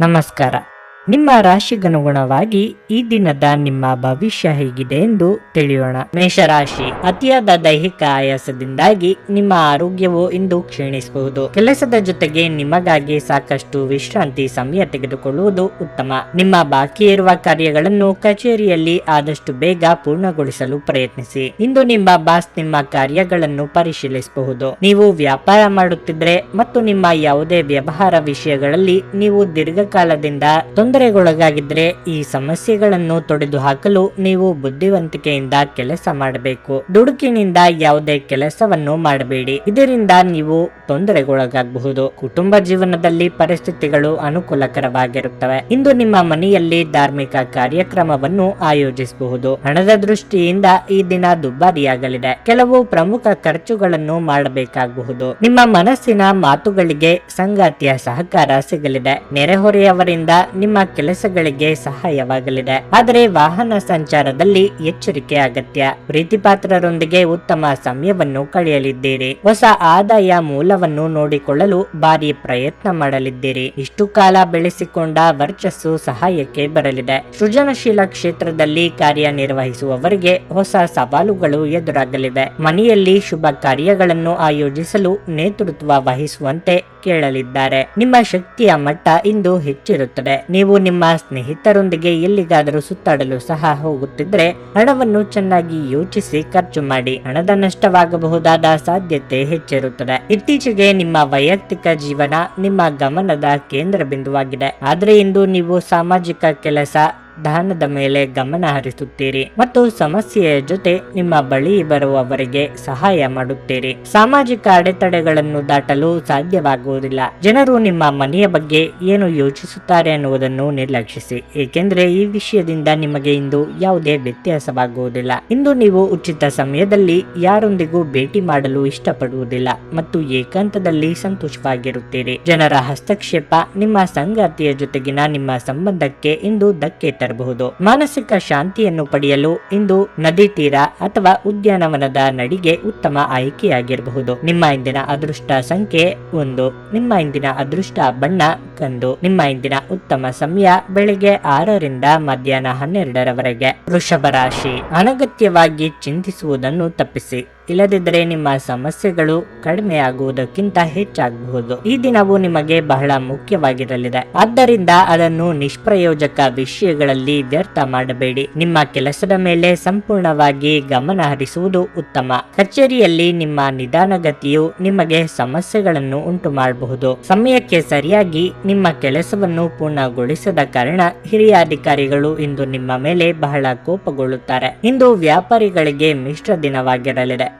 ನಮಸ್ಕಾರ. ನಿಮ್ಮ ರಾಶಿಗನುಗುಣವಾಗಿ ಈ ದಿನದ ನಿಮ್ಮ ಭವಿಷ್ಯ ಹೇಗಿದೆ ಎಂದು ತಿಳಿಯೋಣ. ಮೇಷರಾಶಿ, ಅತಿಯಾದ ದೈಹಿಕ ಆಯಾಸದಿಂದಾಗಿ ನಿಮ್ಮ ಆರೋಗ್ಯವು ಇಂದು ಕ್ಷೀಣಿಸಬಹುದು. ಕೆಲಸದ ಜೊತೆಗೆ ನಿಮಗಾಗಿ ಸಾಕಷ್ಟು ವಿಶ್ರಾಂತಿ ಸಮಯ ತೆಗೆದುಕೊಳ್ಳುವುದು ಉತ್ತಮ. ನಿಮ್ಮ ಬಾಕಿ ಇರುವ ಕಾರ್ಯಗಳನ್ನು ಕಚೇರಿಯಲ್ಲಿ ಆದಷ್ಟು ಬೇಗ ಪೂರ್ಣಗೊಳಿಸಲು ಪ್ರಯತ್ನಿಸಿ. ಇಂದು ನಿಮ್ಮ ಬಾಸ್ ನಿಮ್ಮ ಕಾರ್ಯಗಳನ್ನು ಪರಿಶೀಲಿಸಬಹುದು. ನೀವು ವ್ಯಾಪಾರ ಮಾಡುತ್ತಿದ್ರೆ ಮತ್ತು ನಿಮ್ಮ ಯಾವುದೇ ವ್ಯವಹಾರ ವಿಷಯಗಳಲ್ಲಿ ನೀವು ದೀರ್ಘಕಾಲದಿಂದ ತೊಂದರೆಗೊಳಗಾಗಿದ್ರೆ ಈ ಸಮಸ್ಯೆಗಳನ್ನು ತೊಡೆದು ಹಾಕಲು ನೀವು ಬುದ್ಧಿವಂತಿಕೆಯಿಂದ ಕೆಲಸ ಮಾಡಬೇಕು. ದುಡುಕಿನಿಂದ ಯಾವುದೇ ಕೆಲಸವನ್ನು ಮಾಡಬೇಡಿ. ಇದರಿಂದ ನೀವು ತೊಂದರೆಗೊಳಗಾಗಬಹುದು. ಕುಟುಂಬ ಜೀವನದಲ್ಲಿ ಪರಿಸ್ಥಿತಿಗಳು ಅನುಕೂಲಕರವಾಗಿರುತ್ತವೆ. ಇಂದು ನಿಮ್ಮ ಮನೆಯಲ್ಲಿ ಧಾರ್ಮಿಕ ಕಾರ್ಯಕ್ರಮವನ್ನು ಆಯೋಜಿಸಬಹುದು. ಹಣದ ದೃಷ್ಟಿಯಿಂದ ಈ ದಿನ ದುಬಾರಿಯಾಗಲಿದೆ. ಕೆಲವು ಪ್ರಮುಖ ಖರ್ಚುಗಳನ್ನು ಮಾಡಬೇಕಾಗಬಹುದು. ನಿಮ್ಮ ಮನಸ್ಸಿನ ಮಾತುಗಳಿಗೆ ಸಂಗಾತಿಯ ಸಹಕಾರ ಸಿಗಲಿದೆ. ನೆರೆಹೊರೆಯವರಿಂದ ನಿಮ್ಮ ಕೆಲಸಗಳಿಗೆ ಸಹಾಯವಾಗಲಿದೆ. ಆದರೆ ವಾಹನ ಸಂಚಾರದಲ್ಲಿ ಎಚ್ಚರಿಕೆ ಅಗತ್ಯ. ಪ್ರೀತಿಪಾತ್ರರೊಂದಿಗೆ ಉತ್ತಮ ಸಮಯವನ್ನು ಕಳೆಯಲಿದ್ದೀರಿ. ಹೊಸ ಆದಾಯ ಮೂಲವನ್ನು ನೋಡಿಕೊಳ್ಳಲು ಭಾರಿ ಪ್ರಯತ್ನ ಮಾಡಲಿದ್ದೀರಿ. ಇಷ್ಟು ಕಾಲ ಬೆಳೆಸಿಕೊಂಡ ವರ್ಚಸ್ಸು ಸಹಾಯಕ್ಕೆ ಬರಲಿದೆ. ಸೃಜನಶೀಲ ಕ್ಷೇತ್ರದಲ್ಲಿ ಕಾರ್ಯನಿರ್ವಹಿಸುವವರಿಗೆ ಹೊಸ ಸವಾಲುಗಳು ಎದುರಾಗಲಿವೆ. ಮನೆಯಲ್ಲಿ ಶುಭ ಕಾರ್ಯಗಳನ್ನು ಆಯೋಜಿಸಲು ನೇತೃತ್ವ ವಹಿಸುವಂತೆ ಕೇಳಲಿದ್ದಾರೆ. ನಿಮ್ಮ ಶಕ್ತಿಯ ಮಟ್ಟ ಇಂದು ಹೆಚ್ಚಿರುತ್ತದೆ. ನೀವು ನಿಮ್ಮ ಸ್ನೇಹಿತರೊಂದಿಗೆ ಎಲ್ಲಿಗಾದರೂ ಸುತ್ತಾಡಲು ಸಹ ಹೋಗುತ್ತಿದ್ರೆ ಹಣವನ್ನು ಚೆನ್ನಾಗಿ ಯೋಚಿಸಿ ಖರ್ಚು ಮಾಡಿ ಹಣದ ನಷ್ಟವಾಗಬಹುದಾದ ಸಾಧ್ಯತೆ ಹೆಚ್ಚಿರುತ್ತದೆ. ಇತ್ತೀಚೆಗೆ ನಿಮ್ಮ ವೈಯಕ್ತಿಕ ಜೀವನ ನಿಮ್ಮ ಗಮನದ ಕೇಂದ್ರ ಬಿಂದುವಾಗಿದೆ. ಆದ್ರೆ ಇಂದು ನೀವು ಸಾಮಾಜಿಕ ಕೆಲಸ ದಾನದ ಮೇಲೆ ಗಮನ ಹರಿಸುತ್ತೀರಿ ಮತ್ತು ಸಮಸ್ಯೆಯ ಜೊತೆ ನಿಮ್ಮ ಬಳಿ ಬರುವವರಿಗೆ ಸಹಾಯ ಮಾಡುತ್ತೀರಿ. ಸಾಮಾಜಿಕ ಅಡೆತಡೆಗಳನ್ನು ದಾಟಲು ಸಾಧ್ಯವಾಗುವುದಿಲ್ಲ. ಜನರು ನಿಮ್ಮ ಮನೆಯ ಬಗ್ಗೆ ಏನು ಯೋಚಿಸುತ್ತಾರೆ ಅನ್ನುವುದನ್ನು ನಿರ್ಲಕ್ಷಿಸಿ. ಏಕೆಂದರೆ ಈ ವಿಷಯದಿಂದ ನಿಮಗೆ ಇಂದು ಯಾವುದೇ ವ್ಯತ್ಯಾಸವಾಗುವುದಿಲ್ಲ. ಇಂದು ನೀವು ಉಚಿತ ಸಮಯದಲ್ಲಿ ಯಾರೊಂದಿಗೂ ಭೇಟಿ ಮಾಡಲು ಇಷ್ಟಪಡುವುದಿಲ್ಲ ಮತ್ತು ಏಕಾಂತದಲ್ಲಿ ಸಂತೋಷವಾಗಿರುತ್ತೀರಿ. ಜನರ ಹಸ್ತಕ್ಷೇಪ ನಿಮ್ಮ ಸಂಗಾತಿಯ ಜೊತೆಗಿನ ನಿಮ್ಮ ಸಂಬಂಧಕ್ಕೆ ಇಂದು ಧಕ್ಕೆ ತರಬಹುದು ಮಾನಸಿಕ ಶಾಂತಿಯನ್ನು ಪಡೆಯಲು ಇಂದು ನದಿ ತೀರ ಅಥವಾ ಉದ್ಯಾನವನದ ನಡಿಗೆ ಉತ್ತಮ ಆಯ್ಕೆಯಾಗಿರಬಹುದು. ನಿಮ್ಮ ಇಂದಿನ ಅದೃಷ್ಟ ಸಂಖ್ಯೆ ಒಂದು. ನಿಮ್ಮ ಇಂದಿನ ಅದೃಷ್ಟ ಬಣ್ಣ ಕಂದು. ನಿಮ್ಮ ಇಂದಿನ ಉತ್ತಮ ಸಮಯ ಬೆಳಿಗ್ಗೆ ಆರರಿಂದ ಮಧ್ಯಾಹ್ನ ಹನ್ನೆರಡರವರೆಗೆ. ವೃಷಭ ರಾಶಿ. ಅನಗತ್ಯವಾಗಿ ಚಿಂತಿಸುವುದನ್ನು ತಪ್ಪಿಸಿ. ಇಲ್ಲದಿದ್ದರೆ ನಿಮ್ಮ ಸಮಸ್ಯೆಗಳು ಕಡಿಮೆಯಾಗುವುದಕ್ಕಿಂತ ಹೆಚ್ಚಾಗಬಹುದು. ಈ ದಿನವು ನಿಮಗೆ ಬಹಳ ಮುಖ್ಯವಾಗಿರಲಿದೆ. ಆದ್ದರಿಂದ ಅದನ್ನು ನಿಷ್ಪ್ರಯೋಜಕ ವಿಷಯಗಳಲ್ಲಿ ವ್ಯರ್ಥ ಮಾಡಬೇಡಿ. ನಿಮ್ಮ ಕೆಲಸದ ಮೇಲೆ ಸಂಪೂರ್ಣವಾಗಿ ಗಮನ ಹರಿಸುವುದು ಉತ್ತಮ. ಕಚೇರಿಯಲ್ಲಿ ನಿಮ್ಮ ನಿಧಾನಗತಿಯು ನಿಮಗೆ ಸಮಸ್ಯೆಗಳನ್ನು ಉಂಟು ಮಾಡಬಹುದು ಸಮಯಕ್ಕೆ ಸರಿಯಾಗಿ ನಿಮ್ಮ ಕೆಲಸವನ್ನು ಪೂರ್ಣಗೊಳಿಸದ ಕಾರಣ ಹಿರಿಯ ಅಧಿಕಾರಿಗಳು ಇಂದು ನಿಮ್ಮ ಮೇಲೆ ಬಹಳ ಕೋಪಗೊಳ್ಳುತ್ತಾರೆ. ಇಂದು ವ್ಯಾಪಾರಿಗಳಿಗೆ ಮಿಶ್ರ ದಿನವಾಗಿರಲಿದೆ.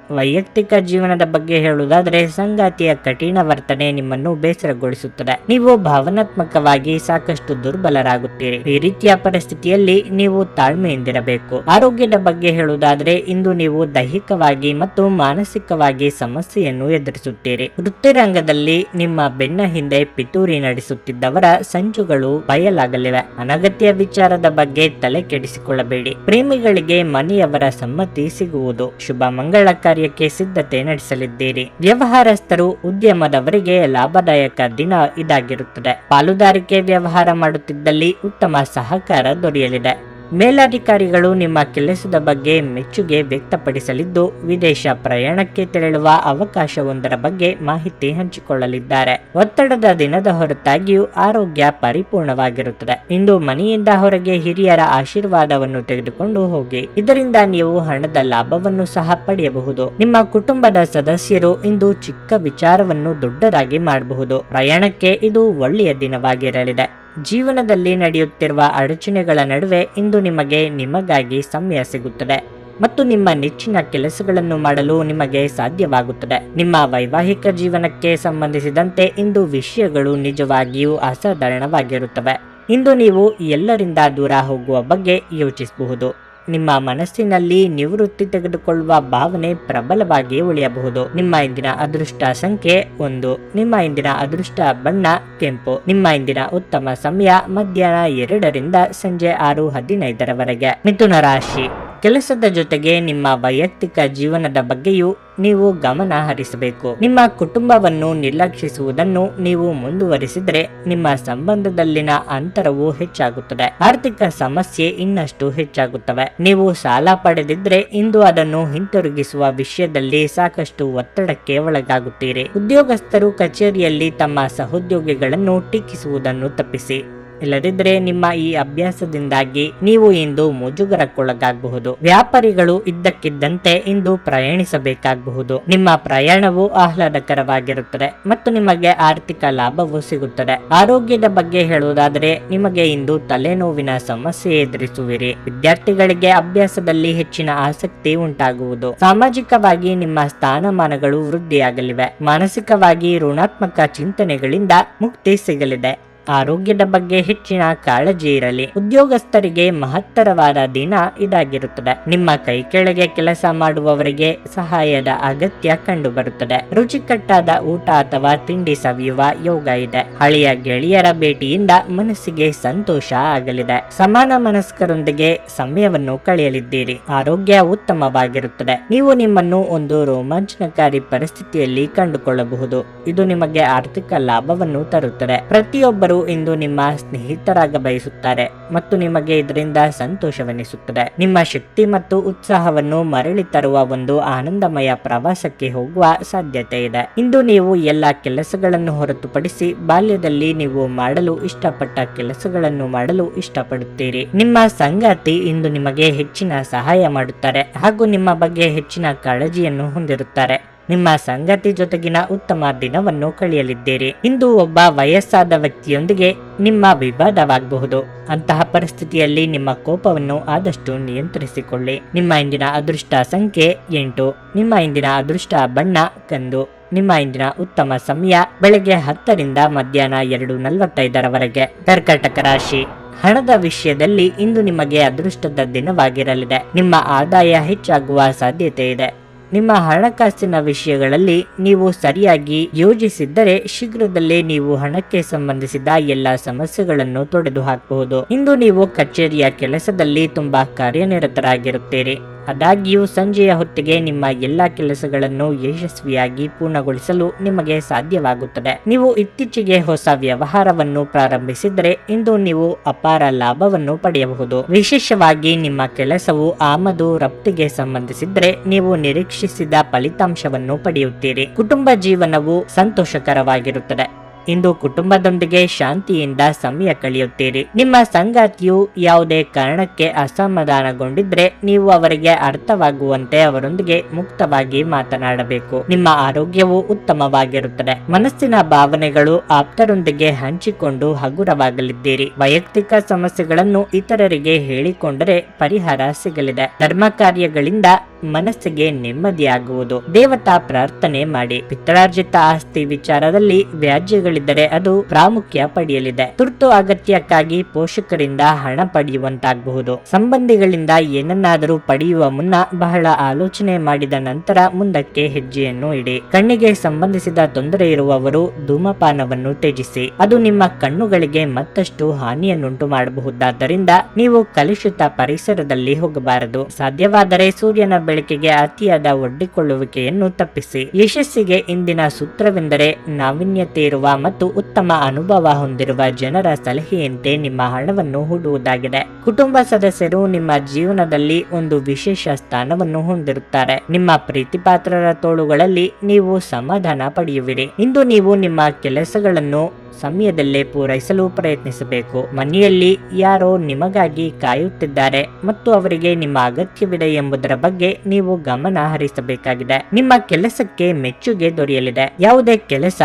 ವೈಯಕ್ತಿಕ ಜೀವನದ ಬಗ್ಗೆ ಹೇಳುವುದಾದರೆ ಸಂಗಾತಿಯ ಕಠಿಣ ವರ್ತನೆ ನಿಮ್ಮನ್ನು ಬೇಸರಗೊಳಿಸುತ್ತದೆ. ನೀವು ಭಾವನಾತ್ಮಕವಾಗಿ ಸಾಕಷ್ಟು ದುರ್ಬಲರಾಗುತ್ತೀರಿ. ಈ ರೀತಿಯ ಪರಿಸ್ಥಿತಿಯಲ್ಲಿ ನೀವು ತಾಳ್ಮೆಯಿಂದಿರಬೇಕು. ಆರೋಗ್ಯದ ಬಗ್ಗೆ ಹೇಳುವುದಾದರೆ ಇಂದು ನೀವು ದೈಹಿಕವಾಗಿ ಮತ್ತು ಮಾನಸಿಕವಾಗಿ ಸಮಸ್ಯೆಯನ್ನು ಎದುರಿಸುತ್ತೀರಿ. ವೃತ್ತಿರಂಗದಲ್ಲಿ ನಿಮ್ಮ ಬೆನ್ನ ಹಿಂದೆ ಪಿತೂರಿ ನಡೆಸುತ್ತಿದ್ದವರ ಸಂಚುಗಳು ಬಯಲಾಗಲಿವೆ. ಅನಗತ್ಯ ವಿಚಾರದ ಬಗ್ಗೆ ತಲೆ ಕೆಡಿಸಿಕೊಳ್ಳಬೇಡಿ ಪ್ರೇಮಿಗಳಿಗೆ ಮನೆಯವರ ಸಮ್ಮತಿ ಸಿಗುವುದು ಶುಭ ಮಂಗಳ ಕಾರ್ಯಕ್ಕೆ ಸಿದ್ಧತೆ ನಡೆಸಲಿದ್ದೀರಿ. ವ್ಯವಹಾರಸ್ಥರು ಉದ್ಯಮದವರಿಗೆ ಲಾಭದಾಯಕ ದಿನ ಇದಾಗಿರುತ್ತದೆ. ಪಾಲುದಾರಿಕೆ ವ್ಯವಹಾರ ಮಾಡುತ್ತಿದ್ದಲ್ಲಿ ಉತ್ತಮ ಸಹಕಾರ ದೊರೆಯಲಿದೆ. ಮೇಲಧಿಕಾರಿಗಳು ನಿಮ್ಮ ಕೆಲಸದ ಬಗ್ಗೆ ಮೆಚ್ಚುಗೆ ವ್ಯಕ್ತಪಡಿಸಲಿದ್ದು, ವಿದೇಶ ಪ್ರಯಾಣಕ್ಕೆ ತೆರಳುವ ಅವಕಾಶವೊಂದರ ಬಗ್ಗೆ ಮಾಹಿತಿ ಹಂಚಿಕೊಳ್ಳಲಿದ್ದಾರೆ. ಒತ್ತಡದ ದಿನದ ಹೊರತಾಗಿಯೂ ಆರೋಗ್ಯ ಪರಿಪೂರ್ಣವಾಗಿರುತ್ತದೆ. ಇಂದು ಮನೆಯಿಂದ ಹೊರಗೆ ಹಿರಿಯರ ಆಶೀರ್ವಾದವನ್ನು ತೆಗೆದುಕೊಂಡು ಹೋಗಿ. ಇದರಿಂದ ನೀವು ಹಣದ ಲಾಭವನ್ನು ಸಹ ಪಡೆಯಬಹುದು. ನಿಮ್ಮ ಕುಟುಂಬದ ಸದಸ್ಯರು ಇಂದು ಚಿಕ್ಕ ವಿಚಾರವನ್ನು ದೊಡ್ಡದಾಗಿ ಮಾಡಬಹುದು. ಪ್ರಯಾಣಕ್ಕೆ ಇದು ಒಳ್ಳೆಯ ದಿನವಾಗಿರಲಿದೆ. ಜೀವನದಲ್ಲಿ ನಡೆಯುತ್ತಿರುವ ಅಡಚಣೆಗಳ ನಡುವೆ ಇಂದು ನಿಮಗೆ ನಿಮಗಾಗಿ ಸಮಯ ಸಿಗುತ್ತದೆ ಮತ್ತು ನಿಮ್ಮ ನೆಚ್ಚಿನ ಕೆಲಸಗಳನ್ನು ಮಾಡಲು ನಿಮಗೆ ಸಾಧ್ಯವಾಗುತ್ತದೆ. ನಿಮ್ಮ ವೈವಾಹಿಕ ಜೀವನಕ್ಕೆ ಸಂಬಂಧಿಸಿದಂತೆ ಇಂದು ವಿಷಯಗಳು ನಿಜವಾಗಿಯೂ ಅಸಾಧಾರಣವಾಗಿರುತ್ತವೆ. ಇಂದು ನೀವು ಎಲ್ಲರಿಂದ ದೂರ ಹೋಗುವ ಬಗ್ಗೆ ಯೋಚಿಸಬಹುದು. ನಿಮ್ಮ ಮನಸ್ಸಿನಲ್ಲಿ ನಿವೃತ್ತಿ ತೆಗೆದುಕೊಳ್ಳುವ ಭಾವನೆ ಪ್ರಬಲವಾಗಿ ಉಳಿಯಬಹುದು. ನಿಮ್ಮ ಇಂದಿನ ಅದೃಷ್ಟ ಸಂಖ್ಯೆ ಒಂದು. ನಿಮ್ಮ ಇಂದಿನ ಅದೃಷ್ಟ ಬಣ್ಣ ಕೆಂಪು. ನಿಮ್ಮ ಇಂದಿನ ಉತ್ತಮ ಸಮಯ ಮಧ್ಯಾಹ್ನ ಎರಡರಿಂದ ಸಂಜೆ ಆರು ಹದಿನೈದರವರೆಗೆ. ಮಿಥುನ ರಾಶಿ. ಕೆಲಸದ ಜೊತೆಗೆ ನಿಮ್ಮ ವೈಯಕ್ತಿಕ ಜೀವನದ ಬಗ್ಗೆಯೂ ನೀವು ಗಮನ ಹರಿಸಬೇಕು. ನಿಮ್ಮ ಕುಟುಂಬವನ್ನು ನಿರ್ಲಕ್ಷಿಸುವುದನ್ನು ನೀವು ಮುಂದುವರಿಸಿದ್ರೆ ನಿಮ್ಮ ಸಂಬಂಧದಲ್ಲಿನ ಅಂತರವು ಹೆಚ್ಚಾಗುತ್ತದೆ. ಆರ್ಥಿಕ ಸಮಸ್ಯೆ ಇನ್ನಷ್ಟು ಹೆಚ್ಚಾಗುತ್ತವೆ. ನೀವು ಸಾಲ ಪಡೆದಿದ್ರೆ ಇಂದು ಅದನ್ನು ಹಿಂತಿರುಗಿಸುವ ವಿಷಯದಲ್ಲಿ ಸಾಕಷ್ಟು ಒತ್ತಡಕ್ಕೆ ಒಳಗಾಗುತ್ತೀರಿ. ಉದ್ಯೋಗಸ್ಥರು ಕಚೇರಿಯಲ್ಲಿ ತಮ್ಮ ಸಹೋದ್ಯೋಗಿಗಳನ್ನು ಟೀಕಿಸುವುದನ್ನು ತಪ್ಪಿಸಿ. ಇಲ್ಲದಿದ್ದರೆ ನಿಮ್ಮ ಈ ಅಭ್ಯಾಸದಿಂದಾಗಿ ನೀವು ಇಂದು ಮುಜುಗರಕ್ಕೊಳಗಾಗಬಹುದು. ವ್ಯಾಪಾರಿಗಳು ಇದ್ದಕ್ಕಿದ್ದಂತೆ ಇಂದು ಪ್ರಯಾಣಿಸಬೇಕಾಗಬಹುದು. ನಿಮ್ಮ ಪ್ರಯಾಣವು ಆಹ್ಲಾದಕರವಾಗಿರುತ್ತದೆ ಮತ್ತು ನಿಮಗೆ ಆರ್ಥಿಕ ಲಾಭವೂ ಸಿಗುತ್ತದೆ. ಆರೋಗ್ಯದ ಬಗ್ಗೆ ಹೇಳುವುದಾದರೆ ನಿಮಗೆ ಇಂದು ತಲೆನೋವಿನ ಸಮಸ್ಯೆ ಎದುರಿಸುವಿರಿ. ವಿದ್ಯಾರ್ಥಿಗಳಿಗೆ ಅಭ್ಯಾಸದಲ್ಲಿ ಹೆಚ್ಚಿನ ಆಸಕ್ತಿ ಉಂಟಾಗುವುದು. ಸಾಮಾಜಿಕವಾಗಿ ನಿಮ್ಮ ಸ್ಥಾನಮಾನಗಳು ವೃದ್ಧಿಯಾಗಲಿವೆ. ಮಾನಸಿಕವಾಗಿ ಋಣಾತ್ಮಕ ಚಿಂತನೆಗಳಿಂದ ಮುಕ್ತಿ ಸಿಗಲಿದೆ. ಆರೋಗ್ಯದ ಬಗ್ಗೆ ಹೆಚ್ಚಿನ ಕಾಳಜಿ ಇರಲಿ. ಉದ್ಯೋಗಸ್ಥರಿಗೆ ಮಹತ್ತರವಾದ ದಿನ ಇದಾಗಿರುತ್ತದೆ. ನಿಮ್ಮ ಕೈ ಕೆಳಗೆ ಕೆಲಸ ಮಾಡುವವರಿಗೆ ಸಹಾಯದ ಅಗತ್ಯ ಕಂಡುಬರುತ್ತದೆ. ರುಚಿಕಟ್ಟಾದ ಊಟ ಅಥವಾ ತಿಂಡಿ ಸವಿಯುವ ಯೋಗ ಇದೆ. ಹಳೆಯ ಗೆಳೆಯರ ಭೇಟಿಯಿಂದ ಮನಸ್ಸಿಗೆ ಸಂತೋಷ ಆಗಲಿದೆ. ಸಮಾನ ಮನಸ್ಕರೊಂದಿಗೆ ಸಮಯವನ್ನು ಕಳೆಯಲಿದ್ದೀರಿ. ಆರೋಗ್ಯ ಉತ್ತಮವಾಗಿರುತ್ತದೆ. ನೀವು ನಿಮ್ಮನ್ನು ಒಂದು ರೋಮಾಂಚನಕಾರಿ ಪರಿಸ್ಥಿತಿಯಲ್ಲಿ ಕಂಡುಕೊಳ್ಳಬಹುದು. ಇದು ನಿಮಗೆ ಆರ್ಥಿಕ ಲಾಭವನ್ನು ತರುತ್ತದೆ. ಪ್ರತಿಯೊಬ್ಬರು ಇಂದು ನಿಮ್ಮ ಸ್ನೇಹಿತರಾಗ ಬಯಸುತ್ತಾರೆ ಮತ್ತು ನಿಮಗೆ ಇದರಿಂದ ಸಂತೋಷವೆನಿಸುತ್ತದೆ. ನಿಮ್ಮ ಶಕ್ತಿ ಮತ್ತು ಉತ್ಸಾಹವನ್ನು ಮರಳಿ ತರುವ ಒಂದು ಆನಂದಮಯ ಪ್ರವಾಸಕ್ಕೆ ಹೋಗುವ ಸಾಧ್ಯತೆ ಇದೆ. ಇಂದು ನೀವು ಎಲ್ಲ ಕೆಲಸಗಳನ್ನು ಹೊರತುಪಡಿಸಿ ಬಾಲ್ಯದಲ್ಲಿ ನೀವು ಮಾಡಲು ಇಷ್ಟಪಟ್ಟ ಕೆಲಸಗಳನ್ನು ಮಾಡಲು ಇಷ್ಟಪಡುತ್ತೀರಿ. ನಿಮ್ಮ ಸಂಗಾತಿ ಇಂದು ನಿಮಗೆ ಹೆಚ್ಚಿನ ಸಹಾಯ ಮಾಡುತ್ತಾರೆ ಹಾಗೂ ನಿಮ್ಮ ಬಗ್ಗೆ ಹೆಚ್ಚಿನ ಕಾಳಜಿಯನ್ನು ಹೊಂದಿರುತ್ತಾರೆ. ನಿಮ್ಮ ಸಂಗತಿ ಜೊತೆಗಿನ ಉತ್ತಮ ದಿನವನ್ನು ಕಳೆಯಲಿದ್ದೀರಿ. ಇಂದು ಒಬ್ಬ ವಯಸ್ಸಾದ ವ್ಯಕ್ತಿಯೊಂದಿಗೆ ನಿಮ್ಮ ವಿವಾದವಾಗಬಹುದು. ಅಂತಹ ಪರಿಸ್ಥಿತಿಯಲ್ಲಿ ನಿಮ್ಮ ಕೋಪವನ್ನು ಆದಷ್ಟು ನಿಯಂತ್ರಿಸಿಕೊಳ್ಳಿ. ನಿಮ್ಮ ಇಂದಿನ ಅದೃಷ್ಟ ಸಂಖ್ಯೆ ಎಂಟು, ನಿಮ್ಮ ಇಂದಿನ ಅದೃಷ್ಟ ಬಣ್ಣ ಕಂದು, ನಿಮ್ಮ ಇಂದಿನ ಉತ್ತಮ ಸಮಯ ಬೆಳಗ್ಗೆ ಹತ್ತರಿಂದ ಮಧ್ಯಾಹ್ನ ಎರಡು ನಲವತ್ತೈದರವರೆಗೆ ಕರ್ಕಟಕ ರಾಶಿ, ಹಣದ ವಿಷಯದಲ್ಲಿ ಇಂದು ನಿಮಗೆ ಅದೃಷ್ಟದ ದಿನವಾಗಿರಲಿದೆ. ನಿಮ್ಮ ಆದಾಯ ಹೆಚ್ಚಾಗುವ ಸಾಧ್ಯತೆ ಇದೆ. ನಿಮ್ಮ ಹಣಕಾಸಿನ ವಿಷಯಗಳಲ್ಲಿ ನೀವು ಸರಿಯಾಗಿ ಯೋಜಿಸಿದ್ದರೆ ಶೀಘ್ರದಲ್ಲೇ ನೀವು ಹಣಕ್ಕೆ ಸಂಬಂಧಿಸಿದ ಎಲ್ಲ ಸಮಸ್ಯೆಗಳನ್ನು ತೊಡೆದು ಹಾಕಬಹುದು ಇಂದು ನೀವು ಕಚೇರಿಯ ಕೆಲಸದಲ್ಲಿ ತುಂಬಾ ಕಾರ್ಯನಿರತರಾಗಿರುತ್ತೀರಿ. ಆದಾಗ್ಯೂ ಸಂಜೆಯ ಹೊತ್ತಿಗೆ ನಿಮ್ಮ ಎಲ್ಲಾ ಕೆಲಸಗಳನ್ನು ಯಶಸ್ವಿಯಾಗಿ ಪೂರ್ಣಗೊಳಿಸಲು ನಿಮಗೆ ಸಾಧ್ಯವಾಗುತ್ತದೆ. ನೀವು ಇತ್ತೀಚೆಗೆ ಹೊಸ ವ್ಯವಹಾರವನ್ನು ಪ್ರಾರಂಭಿಸಿದರೆ ಇಂದು ನೀವು ಅಪಾರ ಲಾಭವನ್ನು ಪಡೆಯಬಹುದು. ವಿಶೇಷವಾಗಿ ನಿಮ್ಮ ಕೆಲಸವು ಆಮದು ರಫ್ತಿಗೆ ಸಂಬಂಧಿಸಿದ್ರೆ ನೀವು ನಿರೀಕ್ಷಿಸಿದ ಫಲಿತಾಂಶವನ್ನು ಪಡೆಯುತ್ತೀರಿ. ಕುಟುಂಬ ಜೀವನವು ಸಂತೋಷಕರವಾಗಿರುತ್ತದೆ. ಇಂದು ಕುಟುಂಬದೊಂದಿಗೆ ಶಾಂತಿಯಿಂದ ಸಮಯ ಕಳೆಯುತ್ತೀರಿ. ನಿಮ್ಮ ಸಂಗಾತಿಯು ಯಾವುದೇ ಕಾರಣಕ್ಕೆ ಅಸಮಾಧಾನಗೊಂಡಿದ್ರೆ ನೀವು ಅವರಿಗೆ ಅರ್ಥವಾಗುವಂತೆ ಅವರೊಂದಿಗೆ ಮುಕ್ತವಾಗಿ ಮಾತನಾಡಬೇಕು. ನಿಮ್ಮ ಆರೋಗ್ಯವು ಉತ್ತಮವಾಗಿರುತ್ತದೆ. ಮನಸ್ಸಿನ ಭಾವನೆಗಳು ಆಪ್ತರೊಂದಿಗೆ ಹಂಚಿಕೊಂಡು ಹಗುರವಾಗಲಿದ್ದೀರಿ. ವೈಯಕ್ತಿಕ ಸಮಸ್ಯೆಗಳನ್ನು ಇತರರಿಗೆ ಹೇಳಿಕೊಂಡರೆ ಪರಿಹಾರ ಸಿಗಲಿದೆ. ಧರ್ಮ ಕಾರ್ಯಗಳಿಂದ ಮನಸ್ಸಿಗೆ ನೆಮ್ಮದಿಯಾಗುವುದು. ದೇವತಾ ಪ್ರಾರ್ಥನೆ ಮಾಡಿ. ಪಿತ್ರಾರ್ಜಿತ ಆಸ್ತಿ ವಿಚಾರದಲ್ಲಿ ವ್ಯಾಜ್ಯಗಳಿದ್ದರೆ ಅದು ಪ್ರಾಮುಖ್ಯ ಪಡೆಯಲಿದೆ. ತುರ್ತು ಅಗತ್ಯಕ್ಕಾಗಿ ಪೋಷಕರಿಂದ ಹಣ ಪಡೆಯುವಂತಾಗಬಹುದು. ಸಂಬಂಧಿಗಳಿಂದ ಏನನ್ನಾದರೂ ಪಡೆಯುವ ಮುನ್ನ ಬಹಳ ಆಲೋಚನೆ ಮಾಡಿದ ನಂತರ ಮುಂದಕ್ಕೆ ಹೆಜ್ಜೆಯನ್ನು ಇಡಿ. ಕಣ್ಣಿಗೆ ಸಂಬಂಧಿಸಿದ ತೊಂದರೆ ಇರುವವರು ಧೂಮಪಾನವನ್ನು ತ್ಯಜಿಸಿ. ಅದು ನಿಮ್ಮ ಕಣ್ಣುಗಳಿಗೆ ಮತ್ತಷ್ಟು ಹಾನಿಯನ್ನುಂಟು ಮಾಡಬಹುದಾದ್ದರಿಂದ ನೀವು ಕಲುಷಿತ ಪರಿಸರದಲ್ಲಿ ಹೋಗಬಾರದು. ಸಾಧ್ಯವಾದರೆ ಸೂರ್ಯನ ಬೆಳಕಿಗೆ ಅತಿಯಾದ ಒಡ್ಡಿಕೊಳ್ಳುವಿಕೆಯನ್ನು ತಪ್ಪಿಸಿ. ಯಶಸ್ಸಿಗೆ ಇಂದಿನ ಸೂತ್ರವೆಂದರೆ ನಾವೀನ್ಯತೆ ಇರುವ ಮತ್ತು ಉತ್ತಮ ಅನುಭವ ಹೊಂದಿರುವ ಜನರ ಸಲಹೆಯಂತೆ ನಿಮ್ಮ ಹಣವನ್ನು ಹೂಡುವುದಾಗಿದೆ. ಕುಟುಂಬ ಸದಸ್ಯರು ನಿಮ್ಮ ಜೀವನದಲ್ಲಿ ಒಂದು ವಿಶೇಷ ಸ್ಥಾನವನ್ನು ಹೊಂದಿರುತ್ತಾರೆ. ನಿಮ್ಮ ಪ್ರೀತಿಪಾತ್ರರ ತೋಳುಗಳಲ್ಲಿ ನೀವು ಸಮಾಧಾನ ಪಡೆಯುವಿರಿ. ಇಂದು ನೀವು ನಿಮ್ಮ ಕೆಲಸಗಳನ್ನು ಸಮಯದಲ್ಲೇ ಪೂರೈಸಲು ಪ್ರಯತ್ನಿಸಬೇಕು. ಮನೆಯಲ್ಲಿ ಯಾರೋ ನಿಮಗಾಗಿ ಕಾಯುತ್ತಿದ್ದಾರೆ ಮತ್ತು ಅವರಿಗೆ ನಿಮ್ಮ ಅಗತ್ಯವಿದೆ ಎಂಬುದರ ಬಗ್ಗೆ ನೀವು ಗಮನ ಹರಿಸಬೇಕಾಗಿದೆ. ನಿಮ್ಮ ಕೆಲಸಕ್ಕೆ ಮೆಚ್ಚುಗೆ ದೊರೆಯಲಿದೆ. ಯಾವುದೇ ಕೆಲಸ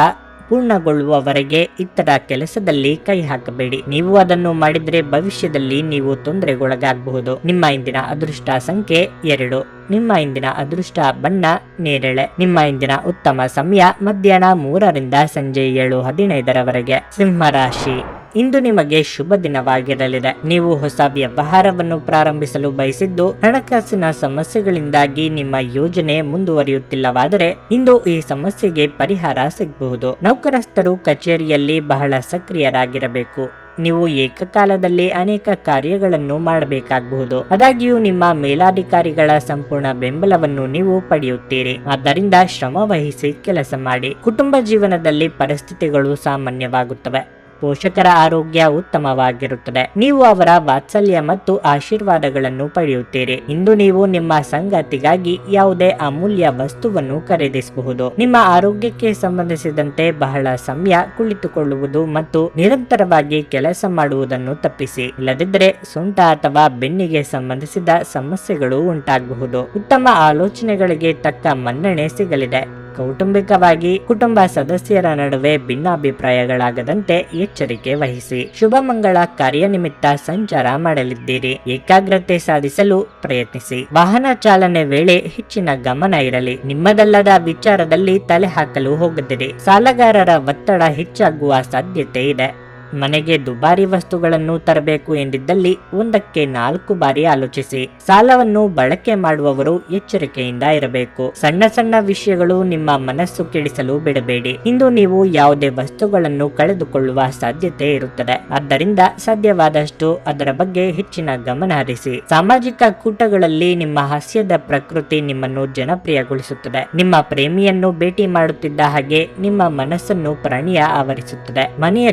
ಪೂರ್ಣಗೊಳ್ಳುವವರೆಗೆ ಇತರ ಕೆಲಸದಲ್ಲಿ ಕೈ ಹಾಕಬೇಡಿ. ನೀವು ಅದನ್ನು ಮಾಡಿದ್ರೆ ಭವಿಷ್ಯದಲ್ಲಿ ನೀವು ತೊಂದರೆಗೊಳಗಾಗಬಹುದು. ನಿಮ್ಮ ಇಂದಿನ ಅದೃಷ್ಟ ಸಂಖ್ಯೆ ಎರಡು. ನಿಮ್ಮ ಇಂದಿನ ಅದೃಷ್ಟ ಬಣ್ಣ ನೇರಳೆ. ನಿಮ್ಮ ಇಂದಿನ ಉತ್ತಮ ಸಮಯ ಮಧ್ಯಾಹ್ನ ಮೂರರಿಂದ ಸಂಜೆ ಏಳು ಹದಿನೈದರವರೆಗೆ. ಸಿಂಹ ರಾಶಿ. ಇಂದು ನಿಮಗೆ ಶುಭ ದಿನವಾಗಿರಲಿದೆ. ನೀವು ಹೊಸ ವ್ಯವಹಾರವನ್ನು ಪ್ರಾರಂಭಿಸಲು ಬಯಸಿದ್ದು, ಹಣಕಾಸಿನ ಸಮಸ್ಯೆಗಳಿಂದಾಗಿ ನಿಮ್ಮ ಯೋಜನೆ ಮುಂದುವರಿಯುತ್ತಿಲ್ಲವಾದರೆ ಇಂದು ಈ ಸಮಸ್ಯೆಗೆ ಪರಿಹಾರ ಸಿಗಬಹುದು. ನೌಕರಸ್ಥರು ಕಚೇರಿಯಲ್ಲಿ ಬಹಳ ಸಕ್ರಿಯರಾಗಿರಬೇಕು. ನೀವು ಏಕಕಾಲದಲ್ಲಿ ಅನೇಕ ಕಾರ್ಯಗಳನ್ನು ಮಾಡಬೇಕಾಗಬಹುದು. ಆದಾಗ್ಯೂ ನಿಮ್ಮ ಮೇಲಾಧಿಕಾರಿಗಳ ಸಂಪೂರ್ಣ ಬೆಂಬಲವನ್ನು ನೀವು ಪಡೆಯುತ್ತೀರಿ. ಆದ್ದರಿಂದ ಶ್ರಮ ವಹಿಸಿ ಕೆಲಸ ಮಾಡಿ. ಕುಟುಂಬ ಜೀವನದಲ್ಲಿ ಪರಿಸ್ಥಿತಿಗಳು ಸಾಮಾನ್ಯವಾಗುತ್ತವೆ. ಪೋಷಕರ ಆರೋಗ್ಯ ಉತ್ತಮವಾಗಿರುತ್ತದೆ. ನೀವು ಅವರ ವಾತ್ಸಲ್ಯ ಮತ್ತು ಆಶೀರ್ವಾದಗಳನ್ನು ಪಡೆಯುತ್ತೀರಿ. ಇಂದು ನೀವು ನಿಮ್ಮ ಸಂಗಾತಿಗಾಗಿ ಯಾವುದೇ ಅಮೂಲ್ಯ ವಸ್ತುವನ್ನು ಖರೀದಿಸಬಹುದು. ನಿಮ್ಮ ಆರೋಗ್ಯಕ್ಕೆ ಸಂಬಂಧಿಸಿದಂತೆ ಬಹಳ ಸಮಯ ಕುಳಿತುಕೊಳ್ಳುವುದು ಮತ್ತು ನಿರಂತರವಾಗಿ ಕೆಲಸ ಮಾಡುವುದನ್ನು ತಪ್ಪಿಸಿ. ಇಲ್ಲದಿದ್ದರೆ ಸೊಂಟ ಅಥವಾ ಬೆನ್ನಿಗೆ ಸಂಬಂಧಿಸಿದ ಸಮಸ್ಯೆಗಳು ಉಂಟಾಗಬಹುದು. ಉತ್ತಮ ಆಲೋಚನೆಗಳಿಗೆ ತಕ್ಕ ಮನ್ನಣೆ ಸಿಗಲಿದೆ. ಕೌಟುಂಬಿಕವಾಗಿ ಕುಟುಂಬ ಸದಸ್ಯರ ನಡುವೆ ಭಿನ್ನಾಭಿಪ್ರಾಯಗಳಾಗದಂತೆ ಎಚ್ಚರಿಕೆ ವಹಿಸಿ ಶುಭ ಮಂಗಳ ಕಾರ್ಯನಿಮಿತ್ತ ಸಂಚಾರ ಮಾಡಲಿದ್ದೀರಿ. ಏಕಾಗ್ರತೆ ಸಾಧಿಸಲು ಪ್ರಯತ್ನಿಸಿ. ವಾಹನ ಚಾಲನೆ ವೇಳೆ ಹೆಚ್ಚಿನ ಗಮನ ಇರಲಿ. ನಿಮ್ಮದಲ್ಲದ ವಿಚಾರದಲ್ಲಿ ತಲೆ ಹಾಕಲು ಹೋಗದಿರಿ. ಸಾಲಗಾರರ ಒತ್ತಡ ಹೆಚ್ಚಾಗುವ ಸಾಧ್ಯತೆ ಇದೆ. ಮನೆಗೆ ದುಬಾರಿ ವಸ್ತುಗಳನ್ನು ತರಬೇಕು ಎಂದಿದ್ದಲ್ಲಿ ಒಂದಕ್ಕೆ ನಾಲ್ಕು ಬಾರಿ ಆಲೋಚಿಸಿ. ಸಾಲವನ್ನು ಬಳಕೆ ಮಾಡುವವರು ಎಚ್ಚರಿಕೆಯಿಂದ ಇರಬೇಕು. ಸಣ್ಣ ಸಣ್ಣ ವಿಷಯಗಳು ನಿಮ್ಮ ಮನಸ್ಸು ಕೆಡಿಸಲು ಬಿಡಬೇಡಿ. ಇಂದು ನೀವು ಯಾವುದೇ ವಸ್ತುಗಳನ್ನು ಕಳೆದುಕೊಳ್ಳುವ ಸಾಧ್ಯತೆ ಇರುತ್ತದೆ. ಆದ್ದರಿಂದ ಸಾಧ್ಯವಾದಷ್ಟು ಅದರ ಬಗ್ಗೆ ಹೆಚ್ಚಿನ ಗಮನ ಹರಿಸಿ. ಸಾಮಾಜಿಕ ಕೂಟಗಳಲ್ಲಿ ನಿಮ್ಮ ಹಾಸ್ಯದ ಪ್ರಕೃತಿ ನಿಮ್ಮನ್ನು ಜನಪ್ರಿಯಗೊಳಿಸುತ್ತದೆ. ನಿಮ್ಮ ಪ್ರೇಮಿಯನ್ನು ಭೇಟಿ ಮಾಡುತ್ತಿದ್ದ ಹಾಗೆ ನಿಮ್ಮ ಮನಸ್ಸನ್ನು ಪ್ರಾಣಿಯ ಆವರಿಸುತ್ತದೆ. ಮನೆಯ